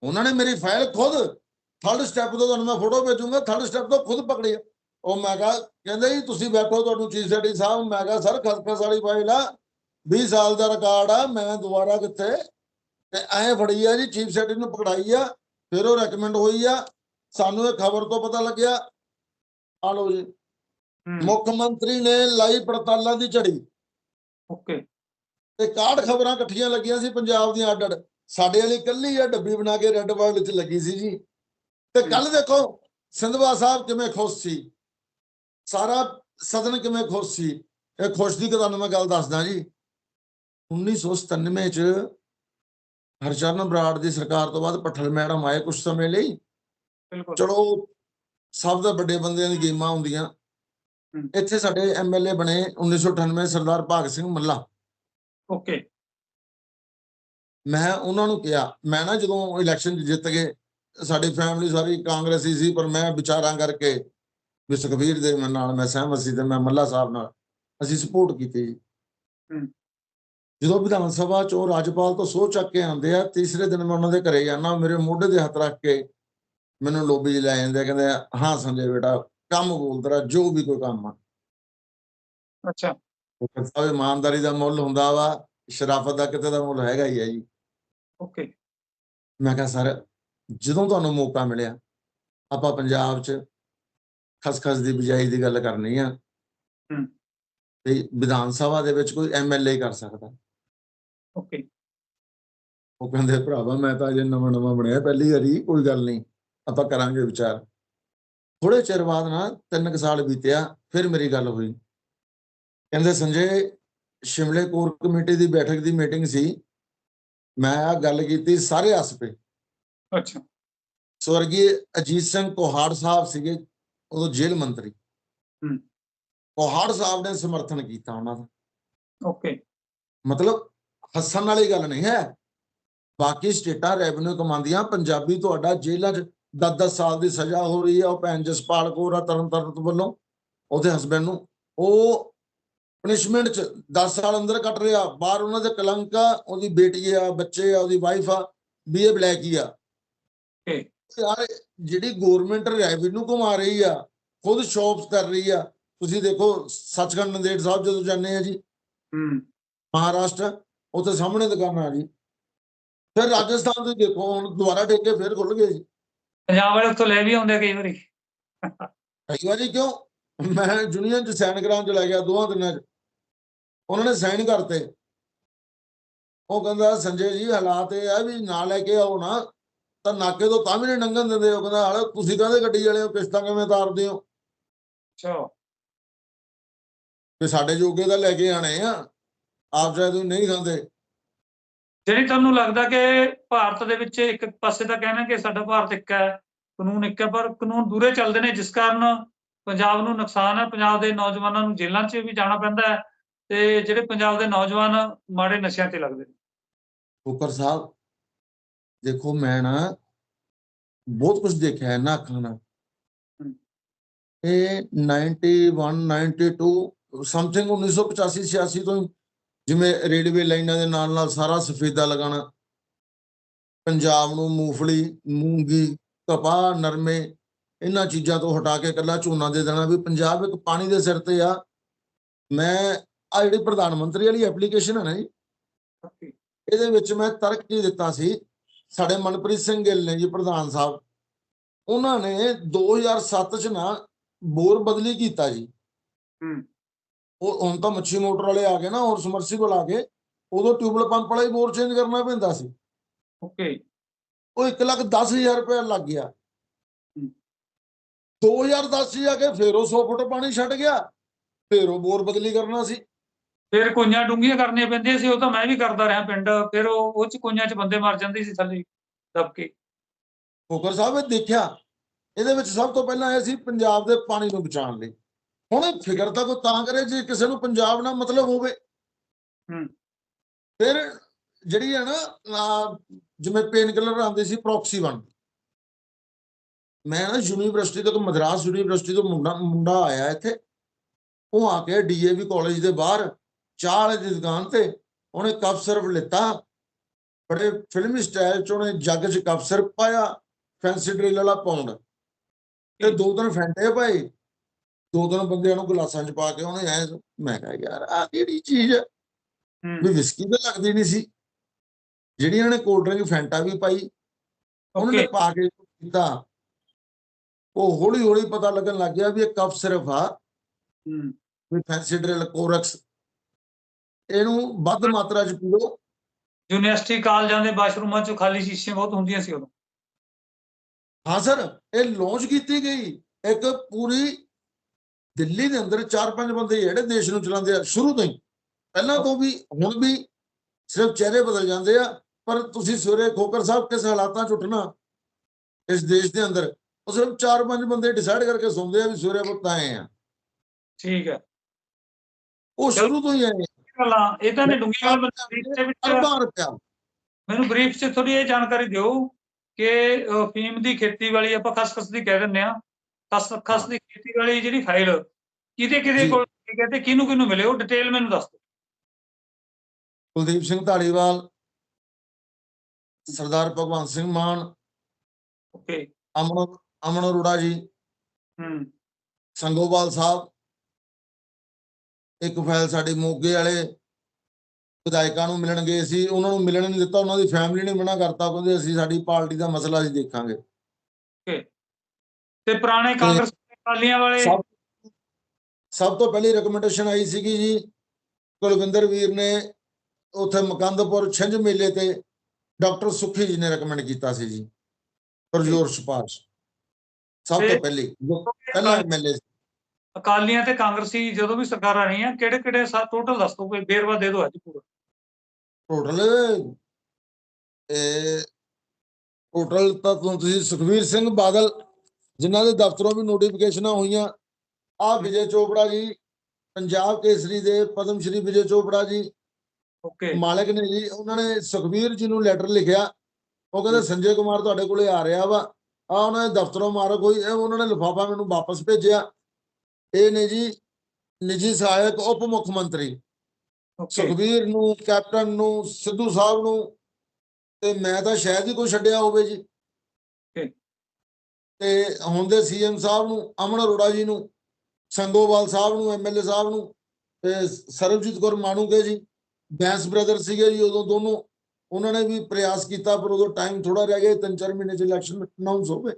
ਉਹਨਾਂ ਨੇ ਮੇਰੀ ਫਾਈਲ ਖੁਦ ਥਰਡ ਸਟੈਪ ਤੋਂ ਤੁਹਾਨੂੰ ਮੈਂ ਫੋਟੋ ਭੇਜੂੰਗਾ ਥਰਡ ਸਟੈਪ ਤੋਂ ਖੁਦ ਪਕੜੀ ਉਹ ਮੈਂ ਕਿਹਾ ਕਹਿੰਦੇ ਜੀ ਤੁਸੀਂ ਬੈਠੋ ਤੁਹਾਨੂੰ ਚੀਫ ਸੈਕਟਰੀ ਸਾਹਿਬ ਮੈਂ ਕਿਹਾ ਸਰ ਖਸਖਸ ਵਾਲੀ ਫਾਈਲ ਆ 20 ਸਾਲ ਦਾ ਰਿਕਾਰਡ ਆ ਮੈਂ ਦੁਬਾਰਾ ਕਿੱਥੇ? ਤੇ ਐਂ ਫੜੀ ਆ ਜੀ ਚੀਫ ਸੈਕਟਰੀ ਨੂੰ ਪਕੜਾਈ ਆ। ਫਿਰ ਉਹ ਰეკਮੈਂਡ ਹੋਈ ਆ। ਸਾਨੂੰ ਇਹ ਖਬਰ ਤੋਂ ਪਤਾ ਲੱਗਿਆ। ਆ ਲਓ ਜੀ। ਮੁੱਖ ਮੰਤਰੀ ਨੇ ਲਾਈ ਪੜਤਾਲਾਂ ਦੀ ਝੜੀ। ਓਕੇ। ਤੇ 61 ਖਬਰਾਂ ਇਕੱਠੀਆਂ ਲੱਗੀਆਂ ਸੀ ਪੰਜਾਬ ਦੀਆਂ ਅੱਡ ਅੱਡ ਸਾਡੇ ਵਾਲੀ ਕੱਲੀ ਆ ਡੱਬੀ ਬਣਾ ਕੇ ਰੈੱਡ ਵਰਲਡ 'ਚ ਲੱਗੀ ਸੀ ਜੀ। ਤੇ ਕੱਲ ਦੇਖੋ ਸਿੰਧਵਾ ਸਾਹਿਬ ਕਿਵੇਂ ਖੁਸ਼ ਸੀ। ਸਾਰਾ ਸਦਨ ਕਿਵੇਂ ਖੁਸ਼ ਸੀ। ਇਹ ਖੁਸ਼ ਦੀ ਤੁਹਾਨੂੰ ਮੈਂ ਗੱਲ ਦੱਸਦਾ ਜੀ। 1997 ਚ ਹਰਚਰਨ ਬਰਾੜ ਦੀ ਸਰਕਾਰ ਤੋਂ ਬਾਅਦ ਪੱਠਲ ਮੈਡਮ ਆਏ ਕੁਝ ਸਮੇਂ ਲਈ। ਬਿਲਕੁਲ। ਚਲੋ ਸਭ ਤੋਂ ਵੱਡੇ ਬੰਦਿਆਂ ਦੀ ਗੇਮਾਂ ਹੁੰਦੀਆਂ। ਇੱਥੇ ਸਾਡੇ ਐਮਐਲਏ ਬਣੇ 1998 ਸਰਦਾਰ ਭਾਗ ਸਿੰਘ ਮੱਲਾ। ਓਕੇ। ਮੈਂ ਉਹਨਾਂ ਨੂੰ ਕਿਹਾ ਮੈਂ ਨਾ ਜਦੋਂ ਇਲੈਕਸ਼ਨ ਜਿੱਤ ਗਏ ਸਾਡੀ ਫੈਮਿਲੀ ਸਾਰੀ ਕਾਂਗਰਸੀ ਸੀ ਪਰ ਮੈਂ ਵਿਚਾਰਾਂ ਕਰਕੇ ਵੀ ਸੁਖਬੀਰ ਦੇ ਨਾਲ ਮੈਂ ਸਹਿਮਤ ਸੀ ਤੇ ਮੈਂ ਮੱਲਾ ਸਾਹਿਬ ਨਾਲ ਅਸੀਂ ਸਪੋਰਟ ਕੀਤੀ। ਜਦੋਂ ਵਿਧਾਨ ਸਭਾ ਚ ਉਹ ਰਾਜਪਾਲ ਤੋਂ ਸੋਚ ਚੱਕ ਕੇ ਆਉਂਦੇ ਆ ਤੀਸਰੇ ਦਿਨ ਮੈਂ ਉਹਨਾਂ ਦੇ ਘਰੇ ਜਾਣਾ ਮੇਰੇ ਮੋਢੇ ਤੇ ਹੱਥ ਰੱਖ ਕੇ ਮੈਨੂੰ ਲੋਬੀ 'ਚ ਲੈ ਜਾਂਦੇ ਕਹਿੰਦੇ ਹਾਂ ਸੰਜੇ ਬੇਟਾ ਕੰਮ ਬੋਲ ਤੇਰਾ ਜੋ ਵੀ ਕੋਈ ਕੰਮ ਆ। ਅੱਛਾ। ਉਹ ਵੀ ਇਮਾਨਦਾਰੀ ਦਾ ਮੁੱਲ ਹੁੰਦਾ ਵਾ ਸ਼ਰਾਫਤ ਦਾ ਕਿਤੇ ਦਾ ਮੁੱਲ ਹੈਗਾ ਹੀ ਹੈ ਜੀ। ਓਕੇ। ਮੈਂ ਕਿਹਾ ਸਰ ਜਦੋਂ ਤੁਹਾਨੂੰ ਮੌਕਾ ਮਿਲਿਆ ਆਪਾਂ ਪੰਜਾਬ 'ਚ ਖਸਖਸ ਦੀ ਬਿਜਾਈ ਦੀ ਗੱਲ ਕਰਨੀ ਆ ਹੂੰ। ਤੇ ਵਿਧਾਨ ਸਭਾ ਦੇ ਵਿੱਚ ਕੋਈ ਐਮਐਲਏ ਕਰ ਸਕਦਾ। ਓਕੇ ਉਹ ਕਹਿੰਦੇ ਭਰਾਵਾ ਮੈਂ ਤਾਂ ਅਜੇ ਨਵਾਂ ਨਵਾਂ ਬਣਿਆ ਪਹਿਲੀ ਵਾਰੀ ਕੋਈ ਗੱਲ ਨਹੀਂ ਆਪਾਂ ਕਰਾਂਗੇ ਵਿਚਾਰ। ਥੋੜੇ ਚਿਰ ਬਾਅਦ ਨਾ ਤਿੰਨ ਕੁ ਸਾਲ ਬੀਤਿਆ ਫਿਰ ਮੇਰੀ ਗੱਲ ਹੋਈ। ਕਹਿੰਦੇ ਸੰਜੇ ਸ਼ਿਮਲੇ ਕੋਰ ਕਮੇਟੀ ਦੀ ਬੈਠਕ ਦੀ ਮੀਟਿੰਗ ਸੀ। ਮੈਂ ਆ ਗੱਲ ਕੀਤੀ ਸਾਰੇ ਹੱਸਪੇ ਅੱਛਾ। ਸਵਰਗੀ ਅਜੀਤ ਸਿੰਘ ਕੋਹਾੜ ਸਾਹਿਬ ਸੀਗੇ ਉਦੋਂ ਜੇਲ੍ਹ ਮੰਤਰੀ। ਹੂੰ। ਕੋਹਾੜ ਸਾਹਿਬ ਨੇ ਸਮਰਥਨ ਕੀਤਾ ਉਹਨਾਂ ਦਾ। ਓਕੇ ਮਤਲਬ ਹੱਸਣ ਵਾਲੀ ਗੱਲ ਨਹੀਂ ਹੈ। ਬਾਕੀ ਸਟੇਟਾਂ ਰੈਵਨਿਊ ਕਮਾਉਂਦੀਆਂ ਪੰਜਾਬੀ ਤੁਹਾਡਾ ਜੇਲ੍ਹਾਂ 'ਚ 10-10 ਸਾਲ ਦੀ ਸਜ਼ਾ ਹੋ ਰਹੀ ਹੈ ਉਹ ਭੈਣ ਜਸਪਾਲ ਕੌਰ ਆ ਤਰਨ ਤਾਰਨ ਤੋਂ ਵੱਲੋਂ। ਉਹਦੇ ਹਸਬੰਡ ਨੂੰ। ਉਹ ਪਨਿਸ਼ਮੈਂਟ 'ਚ 10 ਸਾਲ ਅੰਦਰ ਕੱਟ ਰਿਹਾ। ਬਾਹਰ ਉਹਨਾਂ ਦੇ ਕਲੰਕ ਆ ਉਹਦੀ ਬੇਟੀ ਆ ਬੱਚੇ ਆ ਉਹਦੀ ਵਾਈਫ ਆ ਬੀਏ ਬਲੈਕ ਹੀ ਆ. ਯਾਰ ਜਿਹੜੀ ਗਵਰਨਮੈਂਟ ਰੈਵਨਿਊ ਕਮਾ ਰਹੀ ਆ ਖੁਦ ਸ਼ੌਪਸ ਕਰ ਰਹੀ ਆ ਤੁਸੀਂ ਦੇਖੋ ਸੱਚਖੰਡ ਨੰਦੇੜ ਸਾਹਿਬ ਜਦੋਂ ਜਾਂਦੇ ਆ ਜੀ। ਹੂੰ। ਮਹਾਰਾਸ਼ਟਰ ਉੱਥੇ ਸਾਹਮਣੇ ਦੁਕਾਨਾਂ ਆ ਜੀ ਫਿਰ ਰਾਜਸਥਾਨ ਦੇ ਦੇਖੋ ਹੁਣ ਦੁਬਾਰਾ ਠੇਕੇ ਫਿਰ ਖੁੱਲ ਗਏ ਜੀ। ਪੰਜਾਬ ਵਾਲੇ ਉੱਥੋਂ ਲੈ ਵੀ ਆਉਂਦੇ ਕਈ ਵਾਰੀ। ਕਈ ਵਾਰੀ ਕਿਉਂ? ਮੈਂ ਯੂਨੀਅਨ ਚ ਸਾਈਨ ਕਰਾਉਣ ਚ ਲੈ ਗਿਆ ਦੋਹਾਂ ਦਿਨਾਂ ਚ। ਉਹਨਾਂ ਨੇ ਸਾਈਨ ਕਰਤੇ। ਉਹ ਕਹਿੰਦਾ ਸੰਜੇ ਜੀ ਹਾਲਾਤ ਇਹ ਆ ਵੀ ਨਾ ਲੈ ਕੇ ਆਓ ਨਾ ਤਾਂ ਨਾਕੇ ਤੋਂ ਤਾਂ ਵੀ ਨਹੀਂ ਲੰਘਣ ਦਿੰਦੇ। ਉਹ ਕਹਿੰਦਾ ਹਾਲੇ ਤੁਸੀਂ ਕਹਿੰਦੇ ਗੱਡੀ ਵਾਲੇ ਹੋ? ਕਿਸ਼ਤਾਂ ਕਿਵੇਂ ਤਾਰਦੇ ਹੋ? ਅੱਛਾ। ਵੀ ਸਾਡੇ ਜੋਗੇ ਦਾ ਲੈ ਕੇ ਆਣੇ ਆ। ਆਪ ਚਾਹੇ ਤੁਸੀਂ ਨਹੀਂ ਖਾਂਦੇ। ਜਿਹੜੀ ਤੁਹਾਨੂੰ ਲੱਗਦਾ ਕਿ ਭਾਰਤ ਦੇ ਵਿੱਚ ਇੱਕ ਪਾਸੇ ਤਾਂ ਕਹਿਣਾ ਕਿ ਸਾਡਾ ਭਾਰਤ ਇੱਕ ਹੈ ਕਾਨੂੰਨ ਇੱਕ ਹੈ ਪਰ ਕਾਨੂੰਨ ਦੂਰੇ ਚੱਲਦੇ ਨੇ ਜਿਸ ਕਾਰਨ ਪੰਜਾਬ ਨੂੰ ਨੁਕਸਾਨ ਹੈ। ਪੰਜਾਬ ਦੇ ਨੌਜਵਾਨਾਂ ਨੂੰ ਜੇਲ੍ਹਾਂ 'ਚ ਵੀ ਜਾਣਾ ਪੈਂਦਾ ਹੈ ਤੇ ਜਿਹੜੇ ਪੰਜਾਬ ਦੇ ਨੌਜਵਾਨ ਮਾੜੇ ਨਸ਼ਿਆਂ ਤੇ ਲੱਗਦੇ ਨੇ। ਫੁਕਰ ਸਾਹਿਬ ਦੇਖੋ ਮੈਂ ਨਾ ਬਹੁਤ ਕੁਝ ਦੇਖਿਆ ਹੈ ਨਾ ਹਮ। ਇਹ 91 92 ਸਮਥਿੰਗ 1985 86 ਤੋਂ ਜਿਵੇਂ ਰੇਲਵੇ ਲਾਈਨਾਂ ਦੇ ਨਾਲ ਨਾਲ ਸਾਰਾ ਸਫੇਦਾ ਲਗਾਉਣਾ। ਪੰਜਾਬ ਨੂੰ ਮੂੰਗਫਲੀ, ਮੂੰਗੀ, ਕਪਾਹ, ਨਰਮੇ ਇਹਨਾਂ ਚੀਜ਼ਾਂ ਤੋਂ ਹਟਾ ਕੇ ਇਕੱਲਾ ਝੋਨਾ ਦੇ ਦੇਣਾ ਵੀ ਪੰਜਾਬ ਇੱਕ ਪਾਣੀ ਦੇ ਸਿਰ ਤੇ ਆ। ਮੈਂ ਆ ਜਿਹੜੀ ਪ੍ਰਧਾਨ ਮੰਤਰੀ ਵਾਲੀ ਐਪਲੀਕੇਸ਼ਨ ਹੈ ਨਾ ਜੀ, ਇਹਦੇ ਵਿੱਚ ਮੈਂ ਤਰਕ ਕੀ ਦਿੱਤਾ ਸੀ। ਸਾਡੇ ਮਨਪ੍ਰੀਤ ਸਿੰਘ ਗਿੱਲ ਨੇ ਜੀ, ਪ੍ਰਧਾਨ ਸਾਹਿਬ, ਉਹਨਾਂ ਨੇ 2007 ਚ ਨਾ ਬੋਰ ਬਦਲੀ ਕੀਤਾ ਜੀ। ਹੂੰ। ਉਹ ਹੁਣ ਤਾਂ ਮੱਛੀ ਮੋਟਰ ਵਾਲੇ ਆ ਗਏ ਨਾ ਹੋਰ ਸਮਰਸੀਬਲ ਆ ਗਏ ਉਦੋਂ ਟਿਊਬਲ ਪੰਪ ਵਾਲਾ ਹੀ ਬੋਰ ਚੇਂਜ ਕਰਨਾ ਪੈਂਦਾ ਸੀ। ਓਕੇ। ਉਹ 1 ਲੱਖ 10000 ਰੁਪਏ ਲੱਗ ਗਿਆ। ਹੂੰ। 2010 ਚ ਜਾ ਕੇ ਫੇਰ ਉਹ 100 ਫੁੱਟ ਪਾਣੀ ਛੱਡ ਗਿਆ ਫੇਰ ਉਹ ਬੋਰ ਬਦਲੀ ਕਰਨਾ ਸੀ। ਫਿਰ ਕੋਈਆਂ ਡੂੰਘੀਆਂ ਕਰਨੀਆਂ ਪੈਂਦੀਆਂ ਸੀ ਉਹ ਤਾਂ ਮੈਂ ਵੀ ਕਰਦਾ ਰਿਹਾ ਪਿੰਡ ਫਿਰ ਉਹ ਉਹ ਚ ਕੋਈਆਂ ਚ ਬੰਦੇ ਮਰ ਜਾਂਦੇ ਸੀ ਥੱਲੇ ਦਬ ਕੇ ਫੋਕਰ ਸਾਹਿਬ ਇਹ ਦੇਖਿਆ ਇਹਦੇ ਵਿੱਚ ਸਭ ਤੋਂ ਪਹਿਲਾਂ ਇਹ ਸੀ ਪੰਜਾਬ ਦੇ ਪਾਣੀ ਨੂੰ ਬਚਾਉਣ ਲਈ। ਹੁਣ ਫਿਕਰ ਤਾਂ ਕੋਈ ਤਾਂ ਕਰੇ ਜੇ ਕਿਸੇ ਨੂੰ ਪੰਜਾਬ ਨਾਲ ਮਤਲਬ ਹੋਵੇ। ਹੂੰ। ਫਿਰ ਜਿਹੜੀ ਹੈ ਨਾ ਜਿਵੇਂ ਪੇਨ ਕਿਲਰ ਆਉਂਦੇ ਸੀ ਪ੍ਰੋਕਸੀ ਵਨ ਮੈਂ ਨਾ ਯੂਨੀਵਰਸਿਟੀ ਤੋਂ ਮਦਰਾਸ ਯੂਨੀਵਰਸਿਟੀ ਤੋਂ ਮੁੰਡਾ ਮੁੰਡਾ ਆਇਆ ਇੱਥੇ। ਉਹ ਆ ਕੇ ਡੀਏਵੀ ਕਾਲਜ ਦੇ ਬਾਹਰ ਚਾਹ ਵਾਲੇ ਦੀ ਦੁਕਾਨ ਤੇ ਉਹਨੇ ਕੱਪ ਸਰਵ ਲਿੱਤਾ। ਬੜੇ ਫਿਲਮੀ ਸਟਾਈਲ ਚ ਉਹਨੇ ਜੱਗ 'ਚ ਕੱਪ ਸਿਰਪ ਪਾਇਆ ਫੈਂਸੀ ਡਰਿਲ ਵਾਲਾ ਪਾਉਂਡ ਤੇ ਦੋ ਤਿੰਨ ਫੈਂਟੇ ਪਾਏ। ਦੋ ਤਿੰਨ ਬੰਦਿਆਂ ਨੂੰ ਗਲਾਸਾਂ 'ਚ ਪਾ ਕੇ ਉਹਨੇ ਐ ਮੈਂ ਕਿਹਾ ਯਾਰ ਆ ਕਿਹੜੀ ਚੀਜ਼ ਹੈ। ਵੀ ਵਿਸਕੀ ਤਾਂ ਲੱਗਦੀ ਨਹੀਂ ਸੀ। ਜਿਹੜੀ ਇਹਨਾਂ ਨੇ ਕੋਲਡ ਡਰਿੰਕ ਫੈਂਟਾ ਵੀ ਪਾਈ ਉਹਨਾਂ ਨੇ ਪਾ ਕੇ ਕੀਤਾ ਉਹ ਹੌਲੀ ਹੌਲੀ ਪਤਾ ਲੱਗਣ ਲੱਗ ਗਿਆ ਵੀ ਇਹ ਕਫ ਸਿਰਫ ਆ। ਹੂੰ। ਵੀ ਫੈਂਸੀਡਰਲ ਕੋਰਕਸ ਇਹਨੂੰ ਵੱਧ ਮਾਤਰਾ 'ਚ ਪੀਓ। ਯੂਨੀਵਰਸਿਟੀ ਕਾਲਜਾਂ ਦੇ ਬਾਥਰੂਮਾਂ 'ਚ ਖਾਲੀ ਸ਼ੀਸ਼ੀਆਂ ਬਹੁਤ ਹੁੰਦੀਆਂ ਸੀ ਉਦੋਂ। ਹਾਂ ਸਰ ਇਹ ਲਾਂਚ ਕੀਤੀ ਗਈ। ਇੱਕ ਪੂਰੀ ਦਿੱਲੀ ਦੇ ਅੰਦਰ ਚਾਰ ਪੰਜ ਬੰਦੇ ਜਿਹੜੇ ਦੇਸ਼ ਨੂੰ ਚਲਾਉਂਦੇ ਆ ਸ਼ੁਰੂ ਤੋਂ ਹੀ। ਪਹਿਲਾਂ ਤੋਂ ਵੀ ਹੁਣ ਵੀ ਸਿਰਫ ਚਿਹਰੇ ਬਦਲ ਜਾਂਦੇ ਆ ਪਰ ਤੁਸੀਂ ਸਵੇਰੇ ਖੋਕਰ ਸਾਹਿਬ ਕਿਸ ਹਾਲਾਤਾਂ 'ਚ ਉੱਠਣਾ ਇਸ ਦੇਸ਼ ਦੇ ਅੰਦਰ ਉਹ ਸਿਰਫ ਚਾਰ ਪੰਜ ਬੰਦੇ ਡਿਸਾਈਡ ਕਰਕੇ ਸੌਂਦੇ ਆ ਵੀ ਸਵੇਰੇ ਪੁੱਤ ਆਏ ਆ। ਠੀਕ ਹੈ ਉਹ ਸ਼ੁਰੂ ਤੋਂ ਹੀ ਆਏ। ਗੱਲਾਂ ਇਹ ਤਾਂ ਨੇ ਡੂੰਘੀਆਂ ਵਾਲਾ ਬਰੀਫ ਦੇ ਵਿੱਚ ਅਰਬਾਂ ਰੁਪਇਆ। ਮੈਨੂੰ ਬਰੀਫ 'ਚ ਥੋੜੀ ਇਹ ਜਾਣਕਾਰੀ ਦਿਓ ਕਿ ਫੀਮ ਦੀ ਖੇਤੀ ਵਾਲੀ ਆਪਾਂ ਖਸਖਸ ਦੀ ਕਹਿ ਦਿੰਦੇ ਆ। ਖਸਖਸ ਦੀ ਖੇਤੀ ਵਾਲੀ ਜਿਹੜੀ ਫਾਈਲ ਕਿਹਦੇ ਕਿਹਦੇ। ਕੋਲ ਠੀਕ ਹੈ ਤੇ ਕਿਹਨੂੰ ਕਿਹਨੂੰ ਮਿਲੇ ਉਹ ਡਿਟੇਲ ਮੈਨੂੰ ਦੱਸ ਦਿਓ। ਕੁਲਦੀਪ ਸਿੰਘ ਢਾਲੀਵਾਲ ਸਰਦਾਰ ਭਗਵੰਤ ਸਿੰਘ ਮਾਨ ਓਕੇ ਅਮਨ ਅਮਨ ਅਰੋੜਾ ਜੀ ਹੂੰ। ਸੰਗੋਵਾਲ ਸਾਹਿਬ ਇੱਕ ਫਾਈਲ ਸਾਡੇ ਮੋਗੇ ਵਾਲੇ ਵਿਧਾਇਕਾਂ ਨੂੰ ਮਿਲਣ ਗਏ ਸੀ ਉਹਨਾਂ ਨੂੰ ਮਿਲਣ ਨਹੀਂ ਦਿੱਤਾ ਉਹਨਾਂ ਦੀ ਫੈਮਿਲੀ ਨੇ ਮਨਾ ਕਰਤਾ ਕਹਿੰਦੇ ਅਸੀਂ ਸਾਡੀ ਪਾਰਟੀ ਦਾ ਮਸਲਾ ਅਸੀਂ ਦੇਖਾਂਗੇ। ਤੇ ਪੁਰਾਣੇ ਕਾਂਗਰਸ ਅਕਾਲੀਆਂ ਵਾਲੇ? ਸਭ ਤੋਂ ਪਹਿਲੀ ਰეკਮੈਂਡੇਸ਼ਨ ਆਈ ਸੀਗੀ ਜੀ ਕੁਲਵਿੰਦਰ ਵੀਰ ਨੇ ਉਥੇ ਮਕੰਦਪੁਰ ਛਿੰਝ ਮੇਲੇ ਤੇ ਡਾਕਟਰ ਸੁਖੀ ਜੀ ਨੇ ਰეკਮੈਂਡ ਕੀਤਾ ਸੀ ਜੀ ਪਰਜੋਰ ਸਪਾਸ਼ ਸਭ ਤੋਂ ਪਹਿਲੀ ਪਹਿਲਾ ਐਮਐਲਏ ਅਕਾਲੀਆਂ ਤੇ ਕਾਂਗਰਸੀ ਜਦੋਂ ਵੀ ਸਰਕਾਰਾਂ ਰਹੀਆਂ ਕਿਹੜੇ ਕਿਹੜੇ ਸਾ ਟੋਟਲ ਦੱਸ ਦੋ ਕੋਈ ਬੇਰਵਾ ਦੇ ਦਿਓ ਅੱਜ ਪੂਰਾ। ਟੋਟਲ ਇਹ ਟੋਟਲ ਤਾਂ ਤੁਸੀਂ ਸੁਖਵੀਰ ਸਿੰਘ ਬਾਦਲ ਜਿਨ੍ਹਾਂ ਦੇ ਦਫ਼ਤਰੋਂ ਵੀ ਨੋਟੀਫਿਕੇਸ਼ਨਾਂ ਹੋਈਆਂ। ਆ ਵਿਜੇ ਚੋਪੜਾ ਜੀ ਪੰਜਾਬ ਕੇਸਰੀ ਦੇ ਪਦਮ ਸ਼੍ਰੀ ਵਿਜੇ ਚੋਪੜਾ ਜੀ ਓਕੇ ਮਾਲਕ ਨੇ ਜੀ ਉਹਨਾਂ ਨੇ ਸੁਖਵੀਰ ਜੀ ਨੂੰ ਲੈਟਰ ਲਿਖਿਆ। ਉਹ ਕਹਿੰਦੇ ਸੰਜੇ ਕੁਮਾਰ ਤੁਹਾਡੇ ਕੋਲੇ ਆ ਰਿਹਾ ਵਾ। ਆ ਉਹਨਾਂ ਦੇ ਦਫ਼ਤਰੋਂ ਮਾਰਕ ਹੋਈ ਇਹ ਉਹਨਾਂ ਨੇ ਲਿਫਾਫਾ ਮੈਨੂੰ ਵਾਪਸ ਭੇਜਿਆ। ਇਹ ਨੇ ਜੀ ਨਿੱਜੀ ਸਹਾਇਕ ਉਪ ਮੁੱਖ ਮੰਤਰੀ। ਸੁਖਵੀਰ ਨੂੰ ਕੈਪਟਨ ਨੂੰ ਸਿੱਧੂ ਸਾਹਿਬ ਨੂੰ ਤੇ ਮੈਂ ਤਾਂ ਸ਼ਾਇਦ ਹੀ ਕੋਈ ਛੱਡਿਆ ਹੋਵੇ ਜੀ. ਤੇ ਹੁਣ ਦੇ ਸੀਐਮ ਸਾਹਿਬ ਨੂੰ ਅਮਨ ਅਰੋੜਾ ਜੀ ਨੂੰ ਸੰਗੋਵਾਲ ਸਾਹਿਬ ਨੂੰ ਐਮਐਲਏ ਸਾਹਿਬ ਨੂੰ ਤੇ ਸਰਬਜੀਤ ਕੌਰ ਮਾਨੂਕੇ ਜੀ ਬੈਂਸ ਬ੍ਰਦਰ ਸੀਗੇ ਜੀ ਉਦੋਂ ਦੋਨੋਂ। ਉਹਨਾਂ ਨੇ ਵੀ ਪ੍ਰਯਾਸ ਕੀਤਾ ਪਰ ਉਦੋਂ ਟਾਈਮ ਥੋੜਾ ਰਹਿ ਗਿਆ ਤਿੰਨ ਚਾਰ ਮਹੀਨੇ ਚ ਇਲੈਕਸ਼ਨ ਅਨਾਉਂਸ ਹੋ ਗਏ।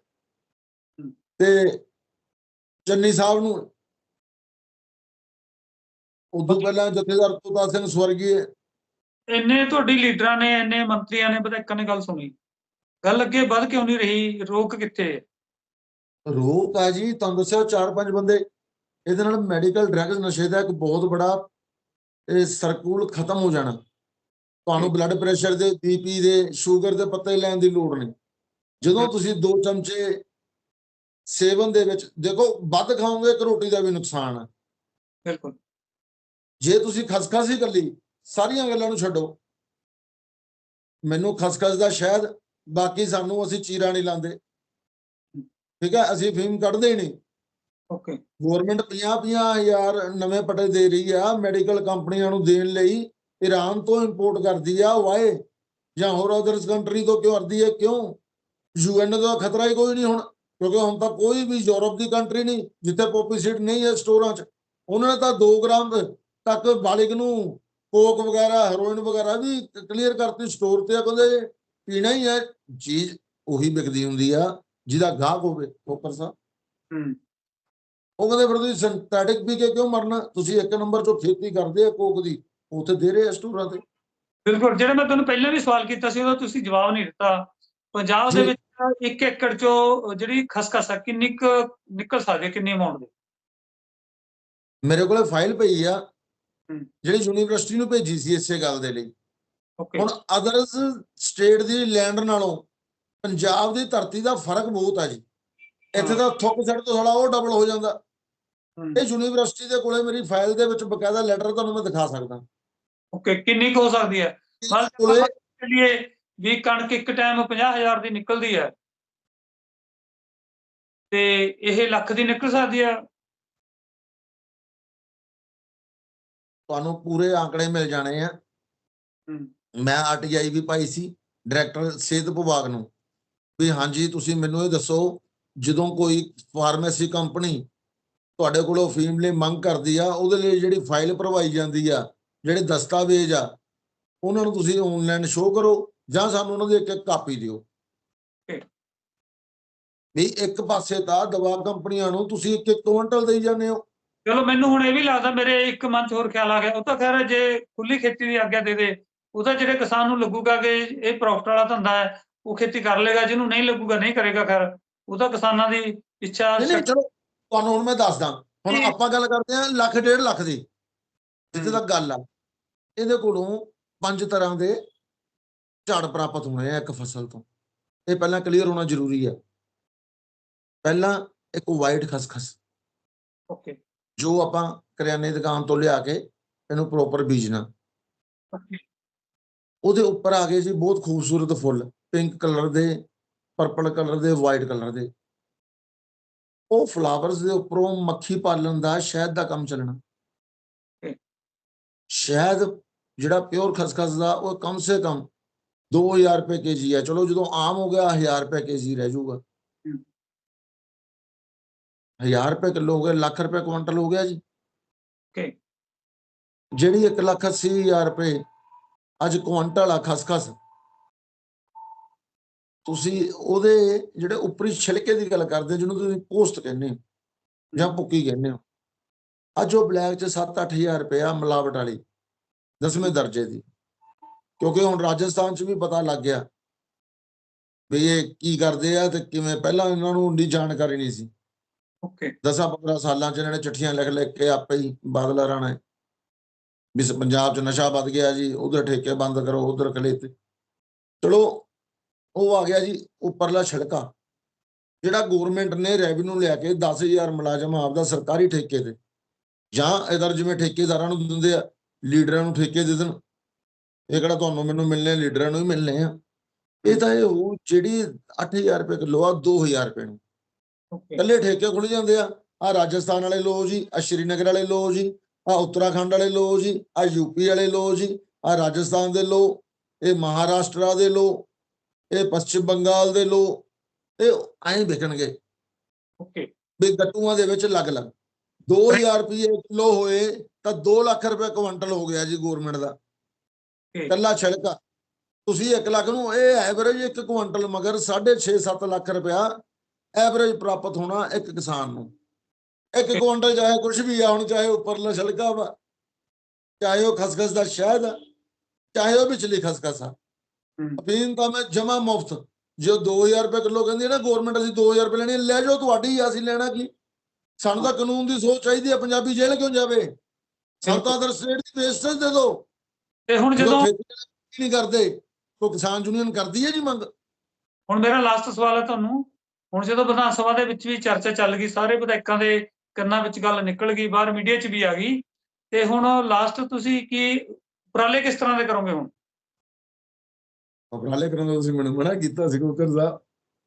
ਹਮ। ਤੇ ਚੰਨੀ ਸਾਹਿਬ ਨੂੰ ਉਦੋਂ ਪਹਿਲਾਂ ਜਥੇਦਾਰ ਤੋਤਾ ਸਿੰਘ ਸਵਰਗੀ ਇੰਨੇ ਤੁਹਾਡੀ ਲੀਡਰਾਂ ਨੇ ਇੰਨੇ ਮੰਤਰੀਆਂ ਨੇ ਵਿਧਾਇਕਾਂ ਨੇ ਗੱਲ ਸੁਣੀ। ਗੱਲ ਅੱਗੇ ਵੱਧ ਕਿਉਂ ਨਹੀਂ ਰਹੀ? ਰੋਕ ਕਿੱਥੇ? ਰੋਕ ਆ ਜੀ ਤੁਹਾਨੂੰ ਦੱਸਿਆ ਚਾਰ ਪੰਜ ਬੰਦੇ। ਇਹਦੇ ਨਾਲ ਮੈਡੀਕਲ ਡਰੱਗਸ ਨਸ਼ੇ ਦਾ ਇੱਕ ਬਹੁਤ ਬੜਾ ਇਹ ਸਰਕੂਲ ਖਤਮ ਹੋ ਜਾਣਾ। ਤੁਹਾਨੂੰ ਬਲੱਡ ਪ੍ਰੈਸ਼ਰ ਦੇ ਬੀਪੀ ਦੇ ਸ਼ੂਗਰ ਦੇ ਪੱਤੇ ਲੈਣ ਦੀ ਲੋੜ ਨਹੀਂ। ਜਦੋਂ ਤੁਸੀਂ ਦੋ ਚਮਚੇ ਸੇਵਨ ਦੇ ਵਿੱਚ ਦੇਖੋ ਵੱਧ ਖਾਓਗੇ ਇੱਕ ਰੋਟੀ ਦਾ ਵੀ ਨੁਕਸਾਨ ਹੈ ਬਿਲਕੁਲ। ਜੇ ਤੁਸੀਂ ਖਸਖਸ ਹੀ ਕੱਲੀ ਸਾਰੀਆਂ ਗੱਲਾਂ ਨੂੰ ਛੱਡੋ। ਮੈਨੂੰ ਖਸਖਸ ਦਾ ਸ਼ਾਇਦ ਬਾਕੀ ਸਾਨੂੰ ਅਸੀਂ ਚੀਰਾ ਨਹੀਂ ਲਾਉਂਦੇ ਠੀਕ ਹੈ ਅਸੀਂ ਫੀਮ ਕੱਢਦੇ ਨਹੀਂ। ਓਕੇ ਗਵਰਨਮੈਂਟ 50 ਹਜ਼ਾਰ ਨਵੇਂ ਪਟੇ ਦੇ ਰਹੀ ਆ ਮੈਡੀਕਲ ਕੰਪਨੀਆਂ ਨੂੰ ਦੇਣ ਲਈ ਈਰਾਨ ਤੋਂ ਇੰਪੋਰਟ ਕਰਦੀ ਆ ਵਾਏ। ਜਾਂ ਹੋਰ ਅਦਰਸ ਕੰਟਰੀ ਤੋਂ ਕਿਉਂ ਕਰਦੀ ਹੈ ਕਿਉਂ? ਯੂਐਨ ਦਾ ਖਤਰਾ ਹੀ ਕੋਈ ਨਹੀਂ ਹੁਣ ਕਿਉਂਕਿ ਹੁਣ ਤਾਂ ਕੋਈ ਵੀ ਯੂਰਪ ਦੀ ਕੰਟਰੀ ਨਹੀਂ ਜਿੱਥੇ ਪੋਪੀ ਸੀਡ ਨਹੀਂ ਹੈ ਸਟੋਰਾਂ 'ਚ। ਉਹਨਾਂ ਨੇ ਤਾਂ 2 ਗ੍ਰਾਮ ਤੱਕ ਬਾਲਿਗ ਨੂੰ ਕੋਕ ਵਗੈਰਾ ਹੈਰੋਇਨ ਵਗੈਰਾ ਵੀ ਕਲੀਅਰ ਕਰਤੀ ਸਟੋਰ ਤੇ ਆ ਕਹਿੰਦੇ ਪੀਣਾ ਹੀ ਹੈ। ਚੀਜ਼ ਉਹੀ ਵਿਕਦੀ ਹੁੰਦੀ ਆ। ਜਿਹਦਾ ਗਾਹਕ ਹੋਵੇ ਕੋਪਰ ਸਾਹਿਬ। ਹੂੰ। ਉਹ ਕਹਿੰਦੇ ਫਿਰ ਤੁਸੀਂ ਸਿੰਥੈਟਿਕ ਪੀ ਕੇ ਕਿਉਂ ਮਰਨਾ? ਤੁਸੀਂ ਇੱਕ ਨੰਬਰ ਚੋਂ ਖੇਤੀ ਕਰਦੇ ਆ ਕੋਕ ਦੀ ਉੱਥੇ ਦੇ ਰਹੇ ਸਟੋਰਾਂ ਤੇ। ਬਿਲਕੁਲ ਜਿਹੜਾ ਮੈਂ ਤੁਹਾਨੂੰ ਪਹਿਲਾਂ ਵੀ ਸਵਾਲ ਕੀਤਾ ਸੀ ਉਹਦਾ ਤੁਸੀਂ ਜਵਾਬ ਨਹੀਂ ਦਿੱਤਾ। ਪੰਜਾਬ ਦੇ। ਵਿੱਚ ਇੱਕ ਏਕੜ ਚੋਂ ਜਿਹੜੀ ਖਸਖਸ ਆ ਕਿੰਨੀ ਕੁ ਨਿਕਲ ਸਕਦੀ ਕਿੰਨੀ ਅਮਾਉਂਟ ਦੀ? ਮੇਰੇ ਕੋਲੇ ਫਾਈਲ ਪਈ ਆ। ਜਿਹੜੀ ਯੂਨੀਵਰਸਿਟੀ ਨੂੰ ਭੇਜੀ ਸੀ ਇਸੇ ਗੱਲ ਦੇ ਲਈ। ਓਕੇ ਹੁਣ ਅਦਰਸ ਸਟੇਟ ਦੀ ਲੈਂਡ ਨਾਲੋਂ ਪੰਜਾਬ ਦੀ ਧਰਤੀ ਦਾ ਫ਼ਰਕ ਬਹੁਤ ਆ ਜੀ। ਇੱਥੇ। ਤਾਂ ਥੁੱਕ ਸੜ ਤੋਂ ਸਾਲਾ ਉਹ ਡਬਲ ਹੋ ਜਾਂਦਾ। ਇਹ ਯੂਨੀਵਰਸਿਟੀ ਦੇ ਕੋਲੇ ਮੇਰੀ ਫਾਈਲ ਦੇ ਵਿੱਚ ਬਕਾਇਦਾ ਲੈਟਰ ਤੁਹਾਨੂੰ ਮੈਂ ਦਿਖਾ ਸਕਦਾ। ਓਕੇ ਕਿੰਨੀ ਕੁ ਹੋ ਸਕਦੀ ਹੈ? ਕੋਲੇ ਚਲੀਏ ਵੀ ਕਣਕ ਇੱਕ ਟਾਈਮ 50000 ਦੀ ਨਿਕਲਦੀ ਹੈ। ਤੇ ਇਹ ਲੱਖ ਦੀ ਨਿਕਲ ਸਕਦੀ ਹੈ? ਤੁਹਾਨੂੰ ਪੂਰੇ ਆંકੜੇ ਮਿਲ ਜਾਣੇ ਆ। ਮੈਂ ਆਰਟੀਆਈ ਵੀ ਪਾਈ ਸੀ ਡਾਇਰੈਕਟਰ ਸਿਹਤ ਵਿਭਾਗ ਨੂੰ। ਵੀ ਹਾਂਜੀ ਤੁਸੀਂ ਮੈਨੂੰ ਇਹ ਦੱਸੋ ਜਦੋਂ ਕੋਈ ਫਾਰਮੇਸੀ ਕੰਪਨੀ ਤੁਹਾਡੇ ਕੋਲੋਂ ਫੀਮ ਲਈ ਮੰਗ ਕਰਦੀ ਆ ਉਹਦੇ ਲਈ ਜਿਹੜੀ ਫਾਈਲ ਭਰਵਾਈ ਜਾਂਦੀ ਆ ਜਿਹੜੇ ਦਸਤਾਵੇਜ਼ ਆ ਉਹਨਾਂ ਨੂੰ ਤੁਸੀਂ ਆਨਲਾਈਨ ਸ਼ੋਅ ਕਰੋ ਜਾਂ ਸਾਨੂੰ ਉਹਨਾਂ ਦੀ ਇੱਕ ਇੱਕ ਕਾਪੀ ਦਿਓ. ਵੀ ਇੱਕ ਪਾਸੇ ਤਾਂ ਦਵਾ ਕੰਪਨੀਆਂ ਨੂੰ ਤੁਸੀਂ ਇੱਕ ਇੱਕ ਕੁਇੰਟਲ ਦੇਈ ਜਾਂਦੇ ਹੋ। ਚਲੋ ਮੈਨੂੰ ਹੁਣ ਇਹ ਵੀ ਲੱਗਦਾ ਮੇਰੇ ਇੱਕ ਮਨ 'ਚ ਹੋਰ ਖਿਆਲ ਆ ਗਿਆ। ਉਹ ਤਾਂ ਖੈਰ ਜੇ ਖੁੱਲੀ ਖੇਤੀ ਦੀ ਆਗਿਆ ਦੇ ਦੇ ਉਹ ਤਾਂ ਜਿਹੜੇ ਕਿਸਾਨ ਨੂੰ ਲੱਗੂਗਾ ਕਿ ਇਹ ਪ੍ਰੋਫਿਟ ਵਾਲਾ ਧੰਦਾ ਹੈ ਉਹ ਖੇਤੀ ਕਰ ਲੇਗਾ ਜਿਹਨੂੰ ਨਹੀਂ ਲੱਗੂਗਾ ਨਹੀਂ ਕਰੇਗਾ ਖੈਰ। ਉਹ ਤਾਂ ਕਿਸਾਨਾਂ ਦੀ ਇੱਛਾ ਨਹੀਂ ਨਹੀਂ ਚਲੋ ਤੁਹਾਨੂੰ ਹੁਣ ਮੈਂ ਦੱਸਦਾ। ਹੁਣ। ਆਪਾਂ ਗੱਲ ਕਰਦੇ ਹਾਂ ਲੱਖ ਡੇਢ ਲੱਖ ਦੀ। ਜਿੱਥੇ ਤੱਕ ਗੱਲ ਆ। ਇਹਦੇ ਕੋਲੋਂ ਪੰਜ ਤਰ੍ਹਾਂ ਦੇ ਝਾੜ ਪ੍ਰਾਪਤ ਹੋਣੇ ਆ ਇੱਕ ਫਸਲ ਤੋਂ। ਇਹ ਪਹਿਲਾਂ ਕਲੀਅਰ ਹੋਣਾ ਜ਼ਰੂਰੀ ਹੈ ਪਹਿਲਾਂ ਇੱਕ ਵਾਈਟ ਖਸਖਸ। ਓਕੇ ਜੋ ਆਪਾਂ ਕਰਿਆਨੇ ਦੁਕਾਨ ਤੋਂ ਲਿਆ ਕੇ ਇਹਨੂੰ ਪ੍ਰੋਪਰ ਬੀਜਣਾ। ਉਹਦੇ ਉੱਪਰ ਆ ਗਏ ਜੀ ਬਹੁਤ ਖੂਬਸੂਰਤ ਫੁੱਲ ਪਿੰਕ ਕਲਰ ਦੇ ਪਰਪਲ ਕਲਰ ਦੇ ਵਾਈਟ ਕਲਰ ਦੇ ਉਹ ਫਲਾਵਰਸ ਦੇ ਉੱਪਰੋਂ ਮੱਖੀ ਪਾਲਣ ਦਾ ਸ਼ਹਿਦ ਦਾ ਕੰਮ ਚੱਲਣਾ. ਸ਼ਹਿਦ ਜਿਹੜਾ ਪਿਓਰ ਖਸਖਸ ਦਾ ਉਹ ਕਮ ਸੇ ਕਮ 2000 ਰੁਪਏ ਕੇਜੀ ਹੈ ਚਲੋ ਜਦੋਂ ਆਮ ਹੋ ਗਿਆ 1000 ਰੁਪਏ ਕੇਜੀ ਰਹਿ ਜਾਊਗਾ ਹਮ। 1000 ਰੁਪਏ ਕਿਲੋ ਹੋ ਗਿਆ ਲੱਖ ਰੁਪਏ ਕੁਇੰਟਲ ਹੋ ਗਿਆ ਜੀ Okay. ਜਿਹੜੀ 1 ਲੱਖ 80 ਹਜ਼ਾਰ ਰੁਪਏ ਅੱਜ ਕੁਇੰਟਲ ਆ ਖਸਖਸ। ਤੁਸੀਂ ਉਹਦੇ ਜਿਹੜੇ ਉੱਪਰੀ ਛਿਲਕੇ ਦੀ ਗੱਲ ਕਰਦੇ ਜਿਹਨੂੰ ਤੁਸੀਂ ਪੋਸਟ ਕਹਿੰਦੇ ਹੋ ਜਾਂ ਭੁੱਕੀ ਕਹਿੰਦੇ ਹੋ ਅੱਜ ਉਹ ਬਲੈਕ ਚ 7-8000 ਰੁਪਇਆ ਮਿਲਾਵਟ ਵਾਲੀ ਦਸਵੇਂ ਦਰਜੇ ਦੀ। ਕਿਉਂਕਿ ਹੁਣ ਰਾਜਸਥਾਨ ਚ ਵੀ ਪਤਾ ਲੱਗ ਗਿਆ ਵੀ ਇਹ ਕੀ ਕਰਦੇ ਆ ਤੇ ਕਿਵੇਂ ਪਹਿਲਾਂ ਇਹਨਾਂ ਨੂੰ ਉਂਡੀ ਜਾਣਕਾਰੀ ਨਹੀਂ ਸੀ। ਓਕੇ। 10-15 ਸਾਲਾਂ ਚ ਇਹਨਾਂ ਨੇ ਚਿੱਠੀਆਂ ਲਿਖ ਲਿਖ ਕੇ ਆਪੇ ਹੀ ਬਾਦਲ ਰਾਣਾ ਵੀ ਪੰਜਾਬ ਚ ਨਸ਼ਾ ਵੱਧ ਗਿਆ ਜੀ ਉਧਰ ਠੇਕੇ ਬੰਦ ਕਰੋ ਉਧਰ ਕਲੇਤੇ ਚਲੋ ਉਹ ਆ ਗਿਆ ਜੀ ਉੱਪਰਲਾ ਛੜਕਾ ਜਿਹੜਾ ਗਵਰਨਮੈਂਟ ਨੇ ਰੈਵਨਿਊ ਲਿਆ ਕੇ 10000 ਮੁਲਾਜ਼ਮ ਆਪਦਾ ਸਰਕਾਰੀ ਠੇਕੇ ਤੇ ਜਾਂ ਇਧਰ ਜਿਵੇਂ ਠੇਕੇਦਾਰਾਂ ਨੂੰ ਦਿੰਦੇ ਆ ਲੀਡਰਾਂ ਨੂੰ ਠੇਕੇ ਦੇ ਦੇਣ। ਇਹ ਕਿਹੜਾ ਤੁਹਾਨੂੰ ਮੈਨੂੰ ਮਿਲਨੇ ਲੀਡਰਾਂ ਨੂੰ ਹੀ ਮਿਲਨੇ ਆ। ਇਹ ਤਾਂ ਇਹ ਉਹ ਜਿਹੜੀ 8000 ਰੁਪਏ ਕਿਲੋ ਆ 2000 ਰੁਪਏ ਨੂੰ। ਓਕੇ ਕੱਲੇ ਠੇਕੇ ਖੁੱਲ ਜਾਂਦੇ ਆ। ਆ ਰਾਜਸਥਾਨ ਵਾਲੇ ਲੋ ਜੀ ਆ ਸ਼੍ਰੀਨਗਰ ਵਾਲੇ ਲੋ ਜੀ ਆ ਉੱਤਰਾਖੰਡ ਵਾਲੇ ਲੋ ਜੀ ਆ ਯੂਪੀ ਵਾਲੇ ਲੋ ਜੀ ਆ ਰਾਜਸਥਾਨ ਦੇ ਲੋ ਇਹ ਮਹਾਰਾਸ਼ਟਰ ਦੇ ਲੋ ਇਹ ਪੱਛਮ ਬੰਗਾਲ ਦੇ ਲੋ ਇਹ ਐਂ ਵਿਕਣਗੇ। ਓਕੇ। ਵੀ ਗੱਟੂਆਂ ਦੇ ਵਿੱਚ ਲੱਗ-ਲੱਗ 2000 ਰੁਪਏ ਕਿਲੋ ਹੋਏ ਤਾਂ 2 ਲੱਖ ਰੁਪਏ ਕੁਇੰਟਲ ਹੋ ਗਿਆ ਜੀ ਗਵਰਨਮੈਂਟ ਦਾ. ਕੱਲਾ ਛਿਲਕਾ। ਤੁਸੀਂ 1 ਲੱਖ ਨੂੰ ਇਹ ਐਵਰੇਜ ਇੱਕ ਕੁਇੰਟਲ ਮਗਰ 6.5 7 ਲੱਖ ਰੁਪਇਆ ਐਵਰੇਜ ਪ੍ਰਾਪਤ ਹੋਣਾ ਇੱਕ ਕਿਸਾਨ ਨੂੰ। ਇੱਕ ਕੁਇੰਟਲ ਚਾਹੇ ਕੁਝ ਵੀ ਆ ਹੁਣ ਚਾਹੇ ਉੱਪਰਲਾ ਛਿਲਕਾ ਵਾ ਚਾਹੇ ਉਹ ਖਸਖਸ ਦਾ ਸ਼ਹਿਦ ਆ ਚਾਹੇ ਉਹ ਵਿਚਲੀ ਖਸਖਸ ਆ। ਅਫੀਮ ਤਾਂ ਮੈਂ ਜਮਾ ਮੁਫਤ ਜੋ 2000 ਰੁਪਏ ਕਿਲੋ ਕਹਿੰਦੀ ਹੈ ਨਾ ਗਵਰਨਮੈਂਟ ਅਸੀਂ 2000 ਰੁਪਏ ਲੈਣੇ ਲੈ ਜਾਓ ਤੁਹਾਡੀ ਆ, ਅਸੀਂ ਲੈਣਾ ਕੀ? ਸਾਨੂੰ ਤਾਂ ਕਾਨੂੰਨ ਦੀ ਸੋਚ ਚਾਹੀਦੀ ਹੈ ਪੰਜਾਬੀ ਜੇਲ੍ਹ ਕਿਉਂ ਜਾਵੇ? ਅਦਰ ਸਟੇਟ ਦੀ ਵੇਸਟੇਜ ਦੇ ਦਿਓ। ਤੇ ਹੁਣ ਜਦੋਂ ਨਹੀਂ ਕਰਦੇ ਉਹ ਕਿਸਾਨ ਯੂਨੀਅਨ ਕਰਦੀ ਹੈ ਜੀ ਮੰਗ? ਹੁਣ ਮੇਰਾ ਲਾਸਟ ਸਵਾਲ ਹੈ ਤੁਹਾਨੂੰ। ਹੁਣ ਜਦੋਂ ਵਿਧਾਨ ਸਭਾ ਦੇ ਵਿੱਚ ਵੀ ਚਰਚਾ ਚੱਲ ਗਈ ਸਾਰੇ ਵਿਧਾਇਕਾਂ ਦੇ ਕੰਨਾਂ ਵਿੱਚ ਗੱਲ ਨਿਕਲ ਗਈ ਬਾਹਰ ਮੀਡੀਆ 'ਚ ਵੀ ਆ ਗਈ। ਤੇ ਹੁਣ ਲਾਸਟ ਤੁਸੀਂ ਕੀ ਉਪਰਾਲੇ ਕਿਸ ਤਰ੍ਹਾਂ ਦੇ ਕਰੋਗੇ ਹੁਣ? ਉਪਰਾਲੇ ਕਰਨ ਦਾ ਤੁਸੀਂ ਮੈਨੂੰ ਮਨਾ ਕੀਤਾ ਸੀ ਕੋਕਰ ਸਾਹਿਬ।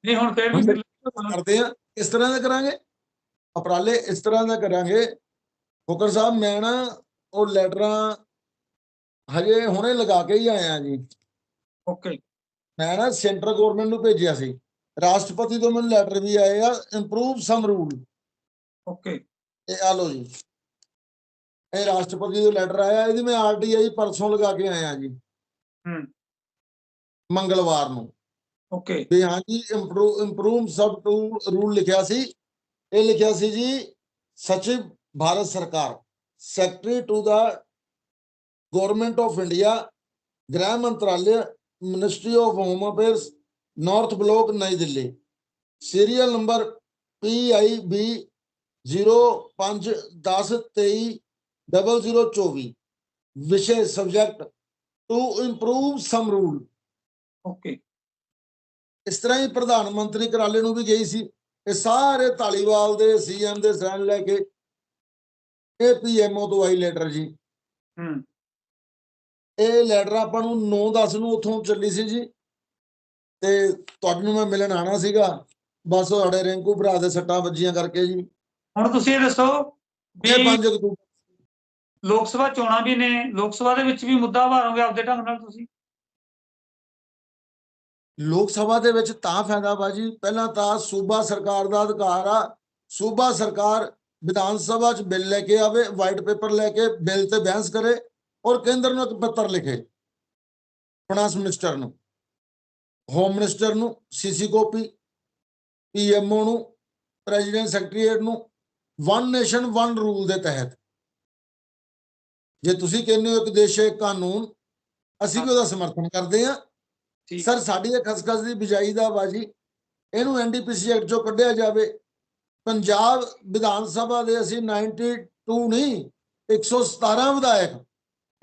ਨਹੀਂ ਹੁਣ ਫੇਰ ਵੀ ਕਰਦੇ ਆ ਇਸ ਤਰ੍ਹਾਂ ਦਾ ਕਰਾਂਗੇ। ਉਪਰਾਲੇ ਇਸ ਤਰ੍ਹਾਂ ਦਾ ਕਰਾਂਗੇ। ਕੋਕਰ ਸਾਹਿਬ ਮੈਂ ਨਾ ਉਹ ਲੈਟਰਾਂ ਹਜੇ ਹੁਣੇ ਲਗਾ ਕੇ ਹੀ ਆਇਆ ਜੀ। ਓਕੇ ਮੈਂ ਨਾ ਸੈਂਟਰ ਗਵਰਨਮੈਂਟ ਨੂੰ ਭੇਜਿਆ ਸੀ। ਰਾਸ਼ਟਰਪਤੀ ਤੋਂ ਮੈਨੂੰ ਲੈਟਰ ਵੀ ਆਏ ਆ। Improve some rule okay. ਇਹ ਆ ਲਓ ਜੀ। ਇਹ ਰਾਸ਼ਟਰਪਤੀ ਦਾ ਲੈਟਰ ਆਇਆ ਇਹਦੀ ਮੈਂ ਆਰਟੀਆਈ ਪਰਸੋਂ ਲਗਾ ਕੇ ਆਇਆ ਜੀ। ਹੂੰ। ਮੰਗਲਵਾਰ ਨੂੰ। ਓਕੇ। ਵੀ ਹਾਂਜੀ improve improve sub to rule ਲਿਖਿਆ ਸੀ। ਇਹ ਲਿਖਿਆ ਸੀ ਜੀ ਸਚਿਵ ਭਾਰਤ ਸਰਕਾਰ secretary to the government of India ਗ੍ਰਹਿ ਮੰਤਰਾਲੇ ministry of home affairs north block Nai Delhi. Serial number PIB 0510230024 ਵਿਸ਼ੇ subject to improve some rule okay ਇਸ ਤਰ੍ਹਾਂ ਹੀ ਪ੍ਰਧਾਨ ਮੰਤਰੀ ਕਰਾਲੇ ਨੂੰ ਵੀ ਗਈ ਸੀ। ਇਹ ਸਾਰੇ ਧਾਲੀਵਾਲ ਦੇ ਸੀਐਮ ਦੇ ਸਾਈਨ ਲੈ ਕੇ ਇਹ ਪੀਐਮਓ ਤੋਂ ਆਈ ਲੈਟਰ ਜੀ। ਹੂੰ। ਇਹ ਲੈਟਰ ਆਪਾਂ ਨੂੰ 9-10 ਨੂੰ ਉੱਥੋਂ ਚੱਲੀ ਸੀ ਜੀ। ਤੇ ਤੁਹਾਨੂੰ ਮੈਂ ਮਿਲਣ ਆਣਾ ਸੀਗਾ। ਬਸ ਤੁਹਾਡੇ ਰਿੰਕੂ ਭਰਾ ਦੇ ਸੱਟਾਂ ਵੱਜੀਆਂ ਕਰਕੇ ਜੀ। ਹੁਣ ਤੁਸੀਂ ਇਹ ਦੱਸੋ ਵੀ ਇਹ 5 ਅਕਤੂਬਰ ਲੋਕ ਸਭਾ ਚੋਣਾਂ ਵੀ ਨੇ ਲੋਕ ਸਭਾ ਦੇ ਵਿੱਚ ਵੀ ਮੁੱਦਾ ਭਾਰੋਗੇ ਆਪਦੇ ਢੰਗ ਨਾਲ ਤੁਸੀਂ? ਲੋਕ ਸਭਾ ਦੇ ਵਿੱਚ ਤਾਂ ਫਾਇਦਾ ਬਾਜੀ ਪਹਿਲਾਂ ਤਾਂ ਸੂਬਾ ਸਰਕਾਰ ਦਾ ਅਧਿਕਾਰ ਆ। ਸੂਬਾ ਸਰਕਾਰ ਵਿਧਾਨ ਸਭਾ 'ਚ ਬਿੱਲ ਲੈ ਕੇ ਆਵੇ ਵਾਈਟ ਪੇਪਰ ਲੈ ਕੇ ਬਿੱਲ ਤੇ ਬਹਿਸ ਕਰੇ ਔਰ ਕੇਂਦਰ ਨੂੰ ਇੱਕ ਪੱਤਰ ਲਿਖੇ। ਫਾਈਨਾਂਸ ਮਿਨਿਸਟਰ ਨੂੰ ਹੋਮ ਮਿਨਿਸਟਰ ਨੂੰ ਸੀਸੀ ਕਾਪੀ ਪੀਐਮਓ ਨੂੰ ਪ੍ਰੈਜ਼ੀਡੈਂਟ ਸੈਕਟਰੀਏਟ ਨੂੰ ਵਨ ਨੇਸ਼ਨ ਵਨ ਰੂਲ ਦੇ ਤਹਿਤ। ਜੇ ਤੁਸੀਂ ਕਹਿੰਦੇ ਹੋ ਇੱਕ ਦੇਸ਼ ਇੱਕ ਕਾਨੂੰਨ ਅਸੀਂ ਵੀ ਉਹਦਾ ਸਮਰਥਨ ਕਰਦੇ ਹਾਂ। ਸਰ ਸਾਡੀ ਇਹ ਖਸਖਸ ਦੀ ਬਿਜਾਈ ਦਾ ਬਾਜੀ ਇਹਨੂੰ ਐਨਡੀਪੀਸੀ ਐਕਟ ਚੋਂ ਕੱਢਿਆ ਜਾਵੇ। ਪੰਜਾਬ ਵਿਧਾਨ ਸਭਾ ਦੇ ਅਸੀਂ 92 ਨਹੀਂ 117 ਵਿਧਾਇਕ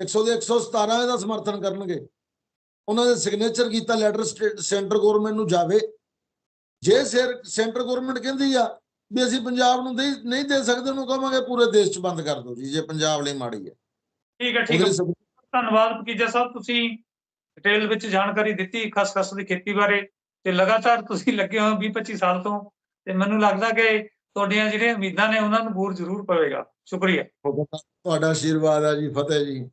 100 ਦੇ 117 ਇਹਦਾ ਸਮਰਥਨ ਕਰਨਗੇ। ਉਹਨਾਂ ਦੇ ਸਿਗਨੇਚਰ ਕੀਤਾ ਲੈਟਰ ਸੈਂਟਰ ਗਵਰਨਮੈਂਟ ਨੂੰ ਜਾਵੇ। ਜੇ ਸੈਂਟਰ ਗਵਰਨਮੈਂਟ ਕਹਿੰਦੀ ਆ ਵੀ ਅਸੀਂ ਪੰਜਾਬ ਨੂੰ ਨਹੀਂ ਨਹੀਂ ਦੇ ਸਕਦੇ ਉਹਨੂੰ ਕਹਾਂਗੇ ਪੂਰੇ ਦੇਸ਼ 'ਚ ਬੰਦ ਕਰ ਦਿਓ ਜੀ ਜੇ ਪੰਜਾਬ ਲਈ ਮਾੜੀ ਹੈ। ਠੀਕ ਹੈ ਠੀਕ ਹੈ। ਧੰਨਵਾਦ ਪਕੀਜਾ ਸਾਹਿਬ ਤੁਸੀਂ ਡਿਟੇਲ ਵਿੱਚ ਜਾਣਕਾਰੀ ਦਿੱਤੀ ਖਸਖਸ ਦੀ ਖੇਤੀ ਬਾਰੇ ਤੇ ਲਗਾਤਾਰ ਤੁਸੀਂ ਲੱਗੇ ਹੋ 20 25 ਸਾਲ ਤੋਂ ਤੇ ਮੈਨੂੰ ਲੱਗਦਾ ਕਿ ਤੁਹਾਡੀਆਂ ਜਿਹੜੀਆਂ ਉਮੀਦਾਂ ਨੇ ਉਹਨਾਂ ਨੂੰ ਬੂਰ ਜ਼ਰੂਰ ਪਵੇਗਾ। ਸ਼ੁਕਰੀਆ। ਤੁਹਾਡਾ ਆਸ਼ੀਰਵਾਦ ਆ ਜੀ ਫਤਿਹ ਜੀ।